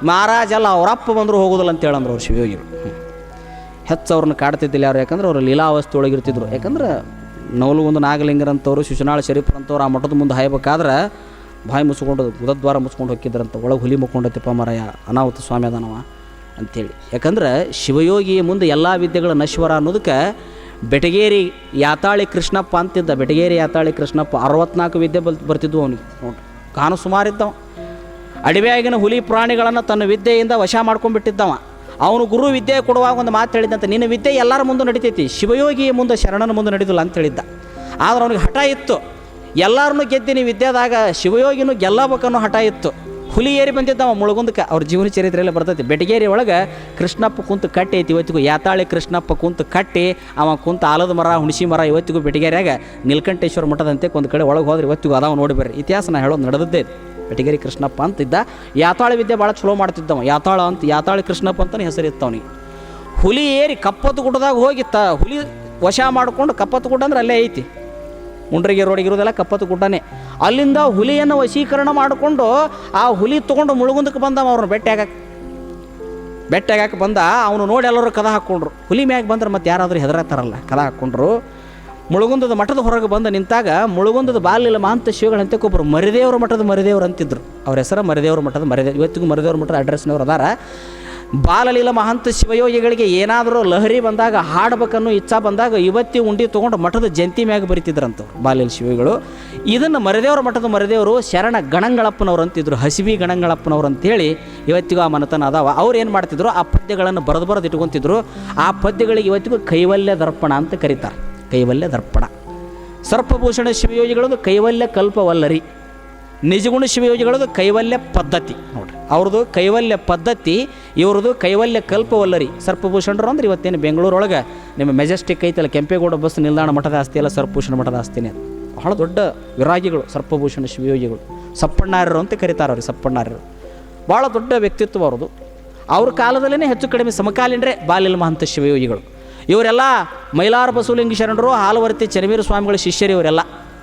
ಮಹಾರಾಜ ಅಲ್ಲ ಅವರಪ್ಪ ಬಂದರೂ ಹೋಗೋದಿಲ್ಲ ಅಂತ ಅಂದ್ರೆ ಅವ್ರು ಶಿವಯೋಗಿರು. ಹೆಚ್ಚು ಅವ್ರನ್ನ ಕಾಡ್ತಿದ್ದಿಲ್ಲ ಯಾರು, ಯಾಕಂದ್ರೆ ಅವರು ಲೀಲಾವಸ್ಥೆ ಒಳಗಿರ್ತಿದ್ರು ಯಾಕಂದ್ರೆ ನವಲುಗುಂದ ನಾಗಲಿಂಗರಂಥವ್ರು ಶಿಶುನಾಳ ಶರೀಫ್ರಂಥವ್ರು ಆ ಮಠದ ಮುಂದೆ ಹಾಯ್ಬೇಕಾದ್ರೆ ಬಾಯಿ ಮುಚ್ಕೊಂಡು ಗುದದ್ವಾರ ಮುಚ್ಕೊಂಡು ಹೋಗಿದ್ರಂತ ಒಳಗೆ ಹುಲಿ ಮುಕ್ಕೊಂಡೈತಿಪ್ಪ ಮರಯ, ಅನಾಹುತ ಸ್ವಾಮಿ ಅದನವ ಅಂಥೇಳಿ ಯಾಕಂದ್ರೆ ಶಿವಯೋಗಿಯ ಮುಂದೆ ಎಲ್ಲ ವಿದ್ಯೆಗಳ ನಶ್ವರ ಅನ್ನೋದಕ್ಕೆ ಬೆಟಗೇರಿ ಯಾತಾಳಿ ಕೃಷ್ಣಪ್ಪ ಅಂತಿದ್ದ. ಬೆಟಗೇರಿ ಯಾತಾಳಿ ಕೃಷ್ಣಪ್ಪ ಅರವತ್ನಾಲ್ಕು ವಿದ್ಯೆ ಬಲ್ ಬರ್ತಿದ್ವು ಅವನಿಗೆ. ನೋಡ್ರಿ ಕಾನು ಸುಮಾರಿದ್ದವ. ಅಡವಿಯಾಗಿನ ಹುಲಿ ಪ್ರಾಣಿಗಳನ್ನು ತನ್ನ ವಿದ್ಯೆಯಿಂದ ವಶ ಮಾಡ್ಕೊಂಡ್ಬಿಟ್ಟಿದ್ದವ. ಅವನು ಗುರು ವಿದ್ಯೆ ಕೊಡುವಾಗ ಒಂದು ಮಾತು ಹೇಳಿದಂತ ನಿನ್ನ ವಿದ್ಯೆ ಎಲ್ಲರ ಮುಂದೆ ನಡಿತೈತಿ. ಶಿವಯೋಗಿಯ ಮುಂದೆ ಶರಣನ ಮುಂದೆ ನಡೀದಿಲ್ಲ ಅಂತ ಹೇಳಿದ್ದ. ಆದ್ರೆ ಅವನಿಗೆ ಹಠ ಇತ್ತು. ಎಲ್ಲರನ್ನೂ ಗೆದ್ದಿನಿ ವಿದ್ಯಾದಾಗ ಶಿವಯೋಗಿನೂ ಗೆಲ್ಲಬೇಕನ್ನೋ ಹಠ ಇತ್ತು. ಹುಲಿ ಏರಿ ಬಂದಿದ್ದವ ಮುಳುಗುಂದಕ್ಕೆ ಅವ್ರ ಜೀವನ ಚರಿತ್ರೆಯಲ್ಲಿ ಬರ್ತೈತಿ. ಬೆಟಗೇರಿ ಒಳಗೆ ಕೃಷ್ಣಪ್ಪ ಕುಂತು ಕಟ್ಟಿ ಐತಿ ಇವತ್ತಿಗೂ. ಯಾತಾಳಿ ಕೃಷ್ಣಪ್ಪ ಕುಂತು ಕಟ್ಟಿ ಅವ ಕುಂತು ಆಲದ ಮರ, ಹುಣಸಿ ಮರ ಇವತ್ತಿಗೂ ಬೆಟಗೇರಿಯಾಗ ನೀಲಕಂಠೇಶ್ವರ ಮಠದಂತೆ ಒಂದು ಕಡೆ ಒಳಗೆ ಹೋದ್ರೆ ಇವತ್ತಿಗೂ ಅದಾವ ನೋಡಿ ಇತಿಹಾಸ ನಾ ಹೇಳೋದು ನಡೆದದ್ದೇ. ಬೆಟಗೇರಿ ಕೃಷ್ಣಪ್ಪ ಅಂತಿದ್ದ. ಯಾತಾಳ ವಿದ್ಯೆ ಭಾಳ ಚಲೋ ಮಾಡ್ತಿದ್ದವ. ಯಾತಾಳ ಅಂತ, ಯಾತಾಳಿ ಕೃಷ್ಣಪ್ಪ ಅಂತಲೇ ಹೆಸರಿತ್ತವನಿ ಹುಲಿ ಏರಿ ಕಪ್ಪತ್ತು ಗುಡ್ಡದಾಗ ಹೋಗಿ ತ, ಹುಲಿ ವಶ ಮಾಡಿಕೊಂಡು ಕಪ್ಪತ್ತು ಗುಡ್ಡ ಅಂದ್ರೆ ಅಲ್ಲೇ ಐತಿ. ಮುಂಡ್ರಿಗೆ ರೋಡ್ ಇರೋದೆಲ್ಲ ಕಪ್ಪತ್ತು ಗುಡ್ಡನೇ. ಅಲ್ಲಿಂದ ಹುಲಿಯನ್ನು ವಶೀಕರಣ ಮಾಡಿಕೊಂಡು ಆ ಹುಲಿ ತೊಗೊಂಡು ಮುಳುಗುಂದಕ್ಕೆ ಬಂದ ಅವ್ರನ್ನ ಬೆಟ್ಟ ಹಾಕಕ್ಕೆ ಬೆಟ್ಟ ಹಾಕಕ್ಕೆ ಬಂದ? ಅವನು ನೋಡಿ ಎಲ್ಲರೂ ಕದ ಹಾಕ್ಕೊಂಡ್ರು. ಹುಲಿ ಮ್ಯಾಗ ಬಂದ್ರೆ ಮತ್ತೆ ಯಾರಾದರೂ ಹೆದರತ್ತಾರಲ್ಲ, ಕದ ಹಾಕ್ಕೊಂಡ್ರು. ಮುಳುಗುಂದದ ಮಠದ ಹೊರಗೆ ಬಂದು ನಿಂತಾಗ ಮುಳುಗುಂದದ ಬಾಲಿಲ್ಲ ಮಾಂತ ಶಿವಗಳಂತೆ ಒಬ್ಬರು ಮರಿದೇವ್ರ ಮಠದ ಮರಿದೇವ್ರು ಅಂತಿದ್ರು. ಅವ್ರ ಹೆಸರು ಮರಿದೇವ್ರ ಮಠದ ಮರಿದೇ ಇವತ್ತಿಗೂ ಮರಿದೇವ್ರ ಮಠದ ಅಡ್ರೆಸ್ನವ್ರು ಅದಾರ. ಬಾಲಲೀಲ ಮಹಂತ ಶಿವಯೋಗಿಗಳಿಗೆ ಏನಾದರೂ ಲಹರಿ ಬಂದಾಗ, ಹಾಡ್ಬೇಕನ್ನೋ ಇಚ್ಛಾ ಬಂದಾಗ ಇವತ್ತಿ ಉಂಡಿ ತೊಗೊಂಡು ಮಠದ ಜಂತಿ ಮ್ಯಾಗ ಬರಿತಿದ್ರಂತವ್ರು ಬಾಲಲೀಲ ಶಿವಗಳು. ಇದನ್ನು ಮರದೇವ್ರ ಮಠದ ಮರದೇವರು ಶರಣ ಗಣಂಗಳಪ್ಪನವ್ರು ಅಂತಿದ್ರು ಹಸಿವಿ ಗಣಂಗಳಪ್ಪನವ್ರು ಅಂತೇಳಿ ಇವತ್ತಿಗೂ ಆ ಮನತನ ಅದಾವ. ಅವ್ರು ಏನು ಮಾಡ್ತಿದ್ರು? ಆ ಪದ್ಯಗಳನ್ನು ಬರೆದು ಬರೆದು ಇಟ್ಕೊಂತಿದ್ರು. ಆ ಪದ್ಯಗಳಿಗೆ ಇವತ್ತಿಗೂ ಕೈವಲ್ಯ ದರ್ಪಣ ಅಂತ ಕರೀತಾರೆ. ಕೈವಲ್ಯ ದರ್ಪಣ. ಸರ್ಪಭೂಷಣ ಶಿವಯೋಗಿಗಳೊಂದು ಕೈವಲ್ಯ ಕಲ್ಪವಲ್ಲರಿ. ನಿಜಗುಣ ಶಿವಯೋಗಿಗಳದು ಕೈವಲ್ಯ ಪದ್ಧತಿ. ನೋಡ್ರಿ, ಅವ್ರದ್ದು ಕೈವಲ್ಯ ಪದ್ಧತಿ, ಇವ್ರದ್ದು ಕೈವಲ್ಯ ಕಲ್ಪವಲ್ಲರಿ. ಸರ್ಪಭೂಷಣರು ಅಂದ್ರೆ ಇವತ್ತೇನು ಬೆಂಗಳೂರೊಳಗೆ ನಿಮ್ಮ ಮೆಜೆಸ್ಟಿಕ್ ಐತಲ್ಲ, ಕೆಂಪೇಗೌಡ ಬಸ್ ನಿಲ್ದಾಣ ಮಠದ ಆಸ್ತಿ ಅಲ್ಲ, ಸರ್ಪಭೂಷಣ ಮಠದ ಆಸ್ತಿನೇ ಬಹಳ ದೊಡ್ಡ ವಿರಾಗಿಗಳು, ಸರ್ಪಭೂಷಣ ಶಿವಯೋಗಿಗಳು. ಸಪ್ಪಣ್ಣಾರ್ಯರು ಅಂತ ಕರೀತಾರೆ ಅವ್ರಿ, ಸಪ್ಪಣ್ಣಾರ್ಯರು. ಭಾಳ ದೊಡ್ಡ ವ್ಯಕ್ತಿತ್ವ ಅವ್ರದ್ದು. ಅವ್ರ ಕಾಲದಲ್ಲೇ ಹೆಚ್ಚು ಕಡಿಮೆ ಸಮಕಾಲೀನರೆ ಬಾಲಿಲ್ ಮಹಂತ ಶಿವಯೋಗಿಗಳು. ಇವರೆಲ್ಲ ಮೈಲಾರ ಬಸವಲಿಂಗ ಶರಣರು ಹಾಲವರ್ತಿ ಚನ್ನವೀರ ಸ್ವಾಮಿಗಳ ಶಿಷ್ಯರು ಇವರೆಲ್ಲ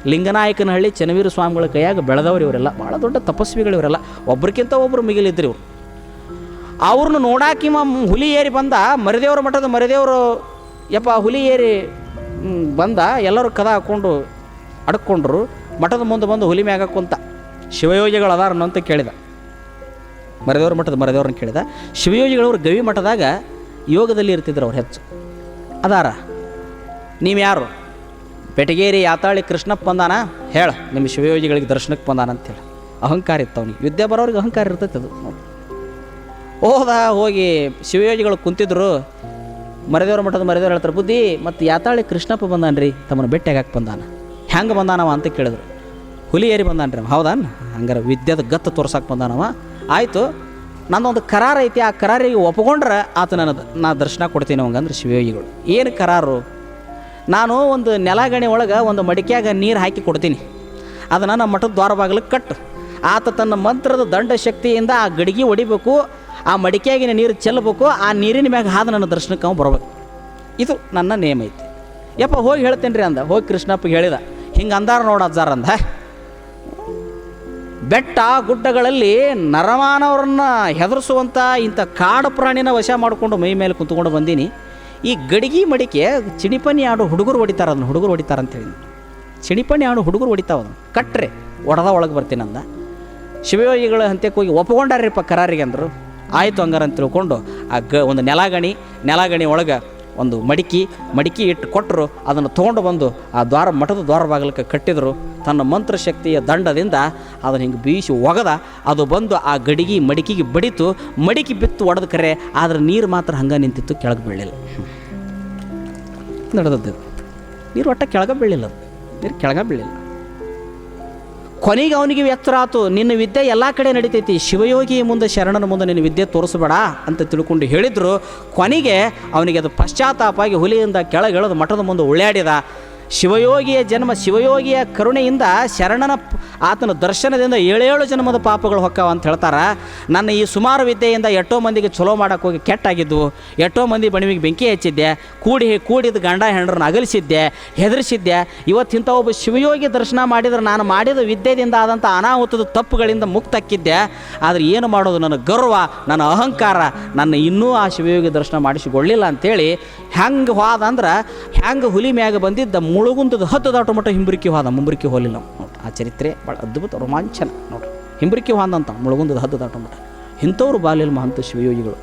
ಲಿಂಗನಾಯಕನಹಳ್ಳಿ ಚನ್ನವೀರ ಸ್ವಾಮಿಗಳ ಕೈಯಾಗ ಬೆಳೆದವರು ಇವರೆಲ್ಲ. ಭಾಳ ದೊಡ್ಡ ತಪಸ್ವಿಗಳು ಇವರೆಲ್ಲ. ಒಬ್ರಿಗಿಂತ ಒಬ್ಬರು ಮಿಗಿಲಿದ್ರು ಇವರು. ಅವ್ರನ್ನ ನೋಡಾಕಿ ಮ ಹುಲಿ ಏರಿ ಬಂದ, ಮರಿದೇವ್ರ ಮಠದ ಮರಿದೇವರು, ಯಪ್ಪ ಹುಲಿ ಏರಿ ಬಂದ, ಎಲ್ಲರೂ ಕದ ಹಾಕ್ಕೊಂಡು ಅಡ್ಕೊಂಡ್ರು. ಮಠದ ಮುಂದೆ ಬಂದು ಹುಲಿ ಮ್ಯಾಗ ಕುಂತ. ಶಿವಯೋಗಿಗಳು ಅದಾರನ್ನು ಅಂತ ಕೇಳಿದ. ಮರದೇವ್ರ ಮಠದ ಮರದೇವ್ರನ್ನ ಕೇಳಿದ. ಶಿವಯೋಗಿಗಳವ್ರು ಗವಿ ಮಠದಾಗ ಯೋಗದಲ್ಲಿ ಇರ್ತಿದ್ರು ಅವ್ರು ಹೆಚ್ಚು. ಅದಾರ. ನೀವು ಯಾರು ಬೆಟಗೇರಿ ಯಾತಾಳಿ ಕೃಷ್ಣಪ್ಪ ಬಂದಾನ ಹೇಳ, ನಿಮ್ಮ ಶಿವಯೋಗಿಗಳಿಗೆ ದರ್ಶನಕ್ಕೆ ಬಂದಾನ ಅಂತೇಳಿ. ಅಹಂಕಾರ ಇತ್ತು ಅವನಿಗೆ ವಿದ್ಯೆ ಬರೋರಿಗೆ ಅಹಂಕಾರ ಇರ್ತೈತೆ ಅದು. ಹೋದ, ಹೋಗಿ ಶಿವಯೋಜಿಗಳು ಕುಂತಿದ್ರು. ಮರದೇವ್ರ ಮಠದ ಮರದೇವ್ರು ಹೇಳ್ತಾರೆ, ಬುದ್ಧಿ, ಮತ್ತು ಯಾತಾಳಿ ಕೃಷ್ಣಪ್ಪ ಬಂದಾನ ರೀ ತಮ್ಮನ್ನು ಭೇಟಿಯಾಗಕ್ಕೆ ಬಂದಾನ. ಹೆಂಗೆ ಬಂದಾನವ ಅಂತ ಕೇಳಿದ್ರು. ಹುಲಿ ಏರಿ ಬಂದಾನ ರೀ ಹೌದಾನ? ಹಂಗಾರೆ ವಿದ್ಯೆದ ಗತ್ತು ತೋರ್ಸಕ್ಕೆ ಬಂದಾನವ. ಆಯಿತು ನನ್ನೊಂದು ಕರಾರ ಐತಿ, ಆ ಕರಾರಿಗೆ ಒಪ್ಕೊಂಡ್ರೆ ಆತ ನನ್ನದು ನಾ ದರ್ಶನ ಕೊಡ್ತೀನಿ ಅವಂಗಂದ್ರೆ ಶಿವಯೋಗಿಗಳು. ಏನು ಕರಾರು? ನಾನು ಒಂದು ನೆಲಗಣಿ ಒಳಗೆ ಒಂದು ಮಡಿಕ್ಯಾಗ ನೀರು ಹಾಕಿ ಕೊಡ್ತೀನಿ. ಅದನ್ನು ನಮ್ಮ ಮಠದ ದ್ವಾರ ಬಾಗಿಲಿಗೆ ಕಟ್ಟು ಆತ ತನ್ನ ಮಂತ್ರದ ದಂಡ ಶಕ್ತಿಯಿಂದ ಆ ಗಡಿಗೆ ಹೊಡಿಬೇಕು, ಆ ಮಡಿಕೆಯಾಗಿನ ನೀರು ಚೆಲ್ಲಬೇಕು, ಆ ನೀರಿನ ಮ್ಯಾಗ ಹಾದು ನನ್ನ ದರ್ಶನಕ್ಕೆ ಬರಬೇಕು ಬರ್ಬೇಕು. ಇದು ನನ್ನ ನೇಮ ಐತಿ. ಯಪ್ಪ ಹೋಗಿ ಹೇಳ್ತೇನೆ ರೀ ಅಂದ. ಹೋಗಿ ಕೃಷ್ಣಪ್ಪಗೆ ಹೇಳಿದ, ಹಿಂಗೆ ಅಂದಾರ ನೋಡ ಅಜ್ಜಾರ ಅಂದ. ಬೆಟ್ಟ ಗುಡ್ಡಗಳಲ್ಲಿ ನರಮಾನವ್ರನ್ನ ಹೆದರಿಸುವಂಥ ಇಂಥ ಕಾಡು ಪ್ರಾಣಿನ ವಶ ಮಾಡಿಕೊಂಡು ಮೈ ಮೇಲೆ ಕುಂತ್ಕೊಂಡು ಬಂದೀನಿ. ಈ ಗಡಿಗೆ ಮಡಿಕೆ ಚಿಣಿಪನಿ ಆಡು ಹುಡುಗರು ಹೊಡಿತಾರ ಅದನ್ನು ಹುಡುಗರು ಹೊಡಿತಾರೆ ಅಂತೇಳಿ ಚಿಣಿಪನಿ ಆಡು ಹುಡುಗರು ಹೊಡಿತಾವ ಅದನ್ನು. ಕಟ್ರೆ, ಒಡೆದ ಒಳಗೆ ಬರ್ತೀನಿ ಅಂದ. ಶಿವಯೋಗಿಗಳ ಹಂತಕ್ಕೆ ಹೋಗಿ ಒಪ್ಕೊಂಡಾರ್ರಿಪ್ಪ ಕರಾರಿಗೆ ಅಂದರು. ಆಯಿತು ಹಂಗಾರ ಅಂತ ತಿಳ್ಕೊಂಡು ಆ ಗ, ಒಂದು ನೆಲಗಣಿ ನೆಲಗಣಿ ಒಳಗೆ ಒಂದು ಮಡಿಕೆ ಮಡಿಕೆ ಇಟ್ಟು ಕೊಟ್ಟರು ಅದನ್ನು ತೊಗೊಂಡು ಬಂದು ಆ ದ್ವಾರ, ಮಠದ ದ್ವಾರ ಬಾಗಿಲಕ್ಕೆ ಕಟ್ಟಿದರು. ತನ್ನ ಮಂತ್ರಶಕ್ತಿಯ ದಂಡದಿಂದ ಅದನ್ನು ಹಿಂಗೆ ಬೀಸಿ ಒಗದ, ಅದು ಬಂದು ಆ ಗಡಿಗೆ, ಮಡಿಕೆಗೆ ಬಡಿತು. ಮಡಿಕೆ ಬಿತ್ತು ಒಡೆದು ಕರೆ, ಆದರೆ ನೀರು ಮಾತ್ರ ಹಂಗೆ ನಿಂತಿತ್ತು, ಕೆಳಗೆ ಬೀಳಲಿಲ್ಲ. ನಡೆದದ್ದು ನೀರು ಒಟ್ಟ ಕೆಳಗೆ ಬೀಳಿಲ್ಲ ನೀರು ಕೆಳಗೆ ಬೀಳಿಲ್ಲ ಕೊನೆಗೆ ಅವನಿಗೆ ಎತ್ತರ ಆತು ನಿನ್ನ ವಿದ್ಯೆ ಎಲ್ಲ ಕಡೆ ನಡೀತೈತಿ ಶಿವಯೋಗಿ ಮುಂದೆ ಶರಣನ ಮುಂದೆ ನಿನ್ನ ವಿದ್ಯೆ ತೋರಿಸ್ಬೇಡ ಅಂತ ತಿಳ್ಕೊಂಡು ಹೇಳಿದರು. ಕೊನೆಗೆ ಅವನಿಗೆ ಅದು ಪಶ್ಚಾತ್ತಾಪ ಆಗಿ ಹುಲಿಯಿಂದ ಕೆಳಗೆ ಇಳಿದು ಮಠದ ಮುಂದೆ ಉಳ್ಯಾಡಿದ ಶಿವಯೋಗಿಯ ಜನ್ಮ, ಶಿವಯೋಗಿಯ ಕರುಣೆಯಿಂದ ಶರಣನ ಆತನ ದರ್ಶನದಿಂದ ಏಳೇಳು ಜನ್ಮದ ಪಾಪಗಳು ಹೊಕ್ಕಾವ ಅಂತ ಹೇಳ್ತಾರೆ. ನನ್ನ ಈ ಸುಮಾರು ವಿದ್ಯೆಯಿಂದ ಎಷ್ಟೋ ಮಂದಿಗೆ ಚಲೋ ಮಾಡಕ್ಕೆ ಹೋಗಿ ಕೆಟ್ಟಾಗಿದ್ದವು ಎಷ್ಟೋ ಮಂದಿ ಬಣಿವಿಗೆ ಬೆಂಕಿ ಹಚ್ಚಿದ್ದೆ. ಕೂಡಿ ಕೂಡಿದ ಗಂಡ ಹೆಂಡ್ರನ್ನ ಅಗಲಿಸಿದ್ದೆ, ಹೆದರಿಸಿದ್ದೆ. ಇಂಥ ಒಬ್ಬ ಶಿವಯೋಗಿ ದರ್ಶನ ಮಾಡಿದರೆ ನಾನು ಮಾಡಿದ ವಿದ್ಯೆಯಿಂದ ಆದಂಥ ಅನಾಹುತದ ತಪ್ಪುಗಳಿಂದ ಮುಕ್ತಕ್ಕಿದ್ದೆ. ಆದರೆ ಏನು ಮಾಡೋದು? ನನ್ನ ಗರ್ವ, ನನ್ನ ಅಹಂಕಾರ, ನನ್ನ ಇನ್ನೂ ಆ ಶಿವಯೋಗಿ ದರ್ಶನ ಮಾಡಿಸಿಕೊಳ್ಳಿಲ್ಲ ಅಂತೇಳಿ ಹೆಂಗೆ ಹೋದಂದ್ರೆ ಹೆಂಗೆ ಹುಲಿ ಮ್ಯಾಗ ಬಂದಿದ್ದ ಮುಳುಗುಂದದ ಹತ್ತು ದಾಟು ಮಟ್ಟ ಹಿಂಬರಿಕೆ ಹೋದ ಮುಂಬರಿಕೆ ಹೋಲಿಲ್ಲ. ನೋಡ್ರಿ, ಆ ಚರಿತ್ರೆ ಭಾಳ ಅದ್ಭುತ, ರೋಮಾಂಚನ. ನೋಡ್ರಿ, ಹಿಂಬರಿಕೆ ಹೋದಂತ ಮುಳುಗುಂದದ ಹತ್ತು ದಾಟು ಮಟ್ಟ. ಇಂಥವ್ರು ಬಾಲಿಲ್ ಮಹಂತ ಶಿವಯೋಗಿಗಳು.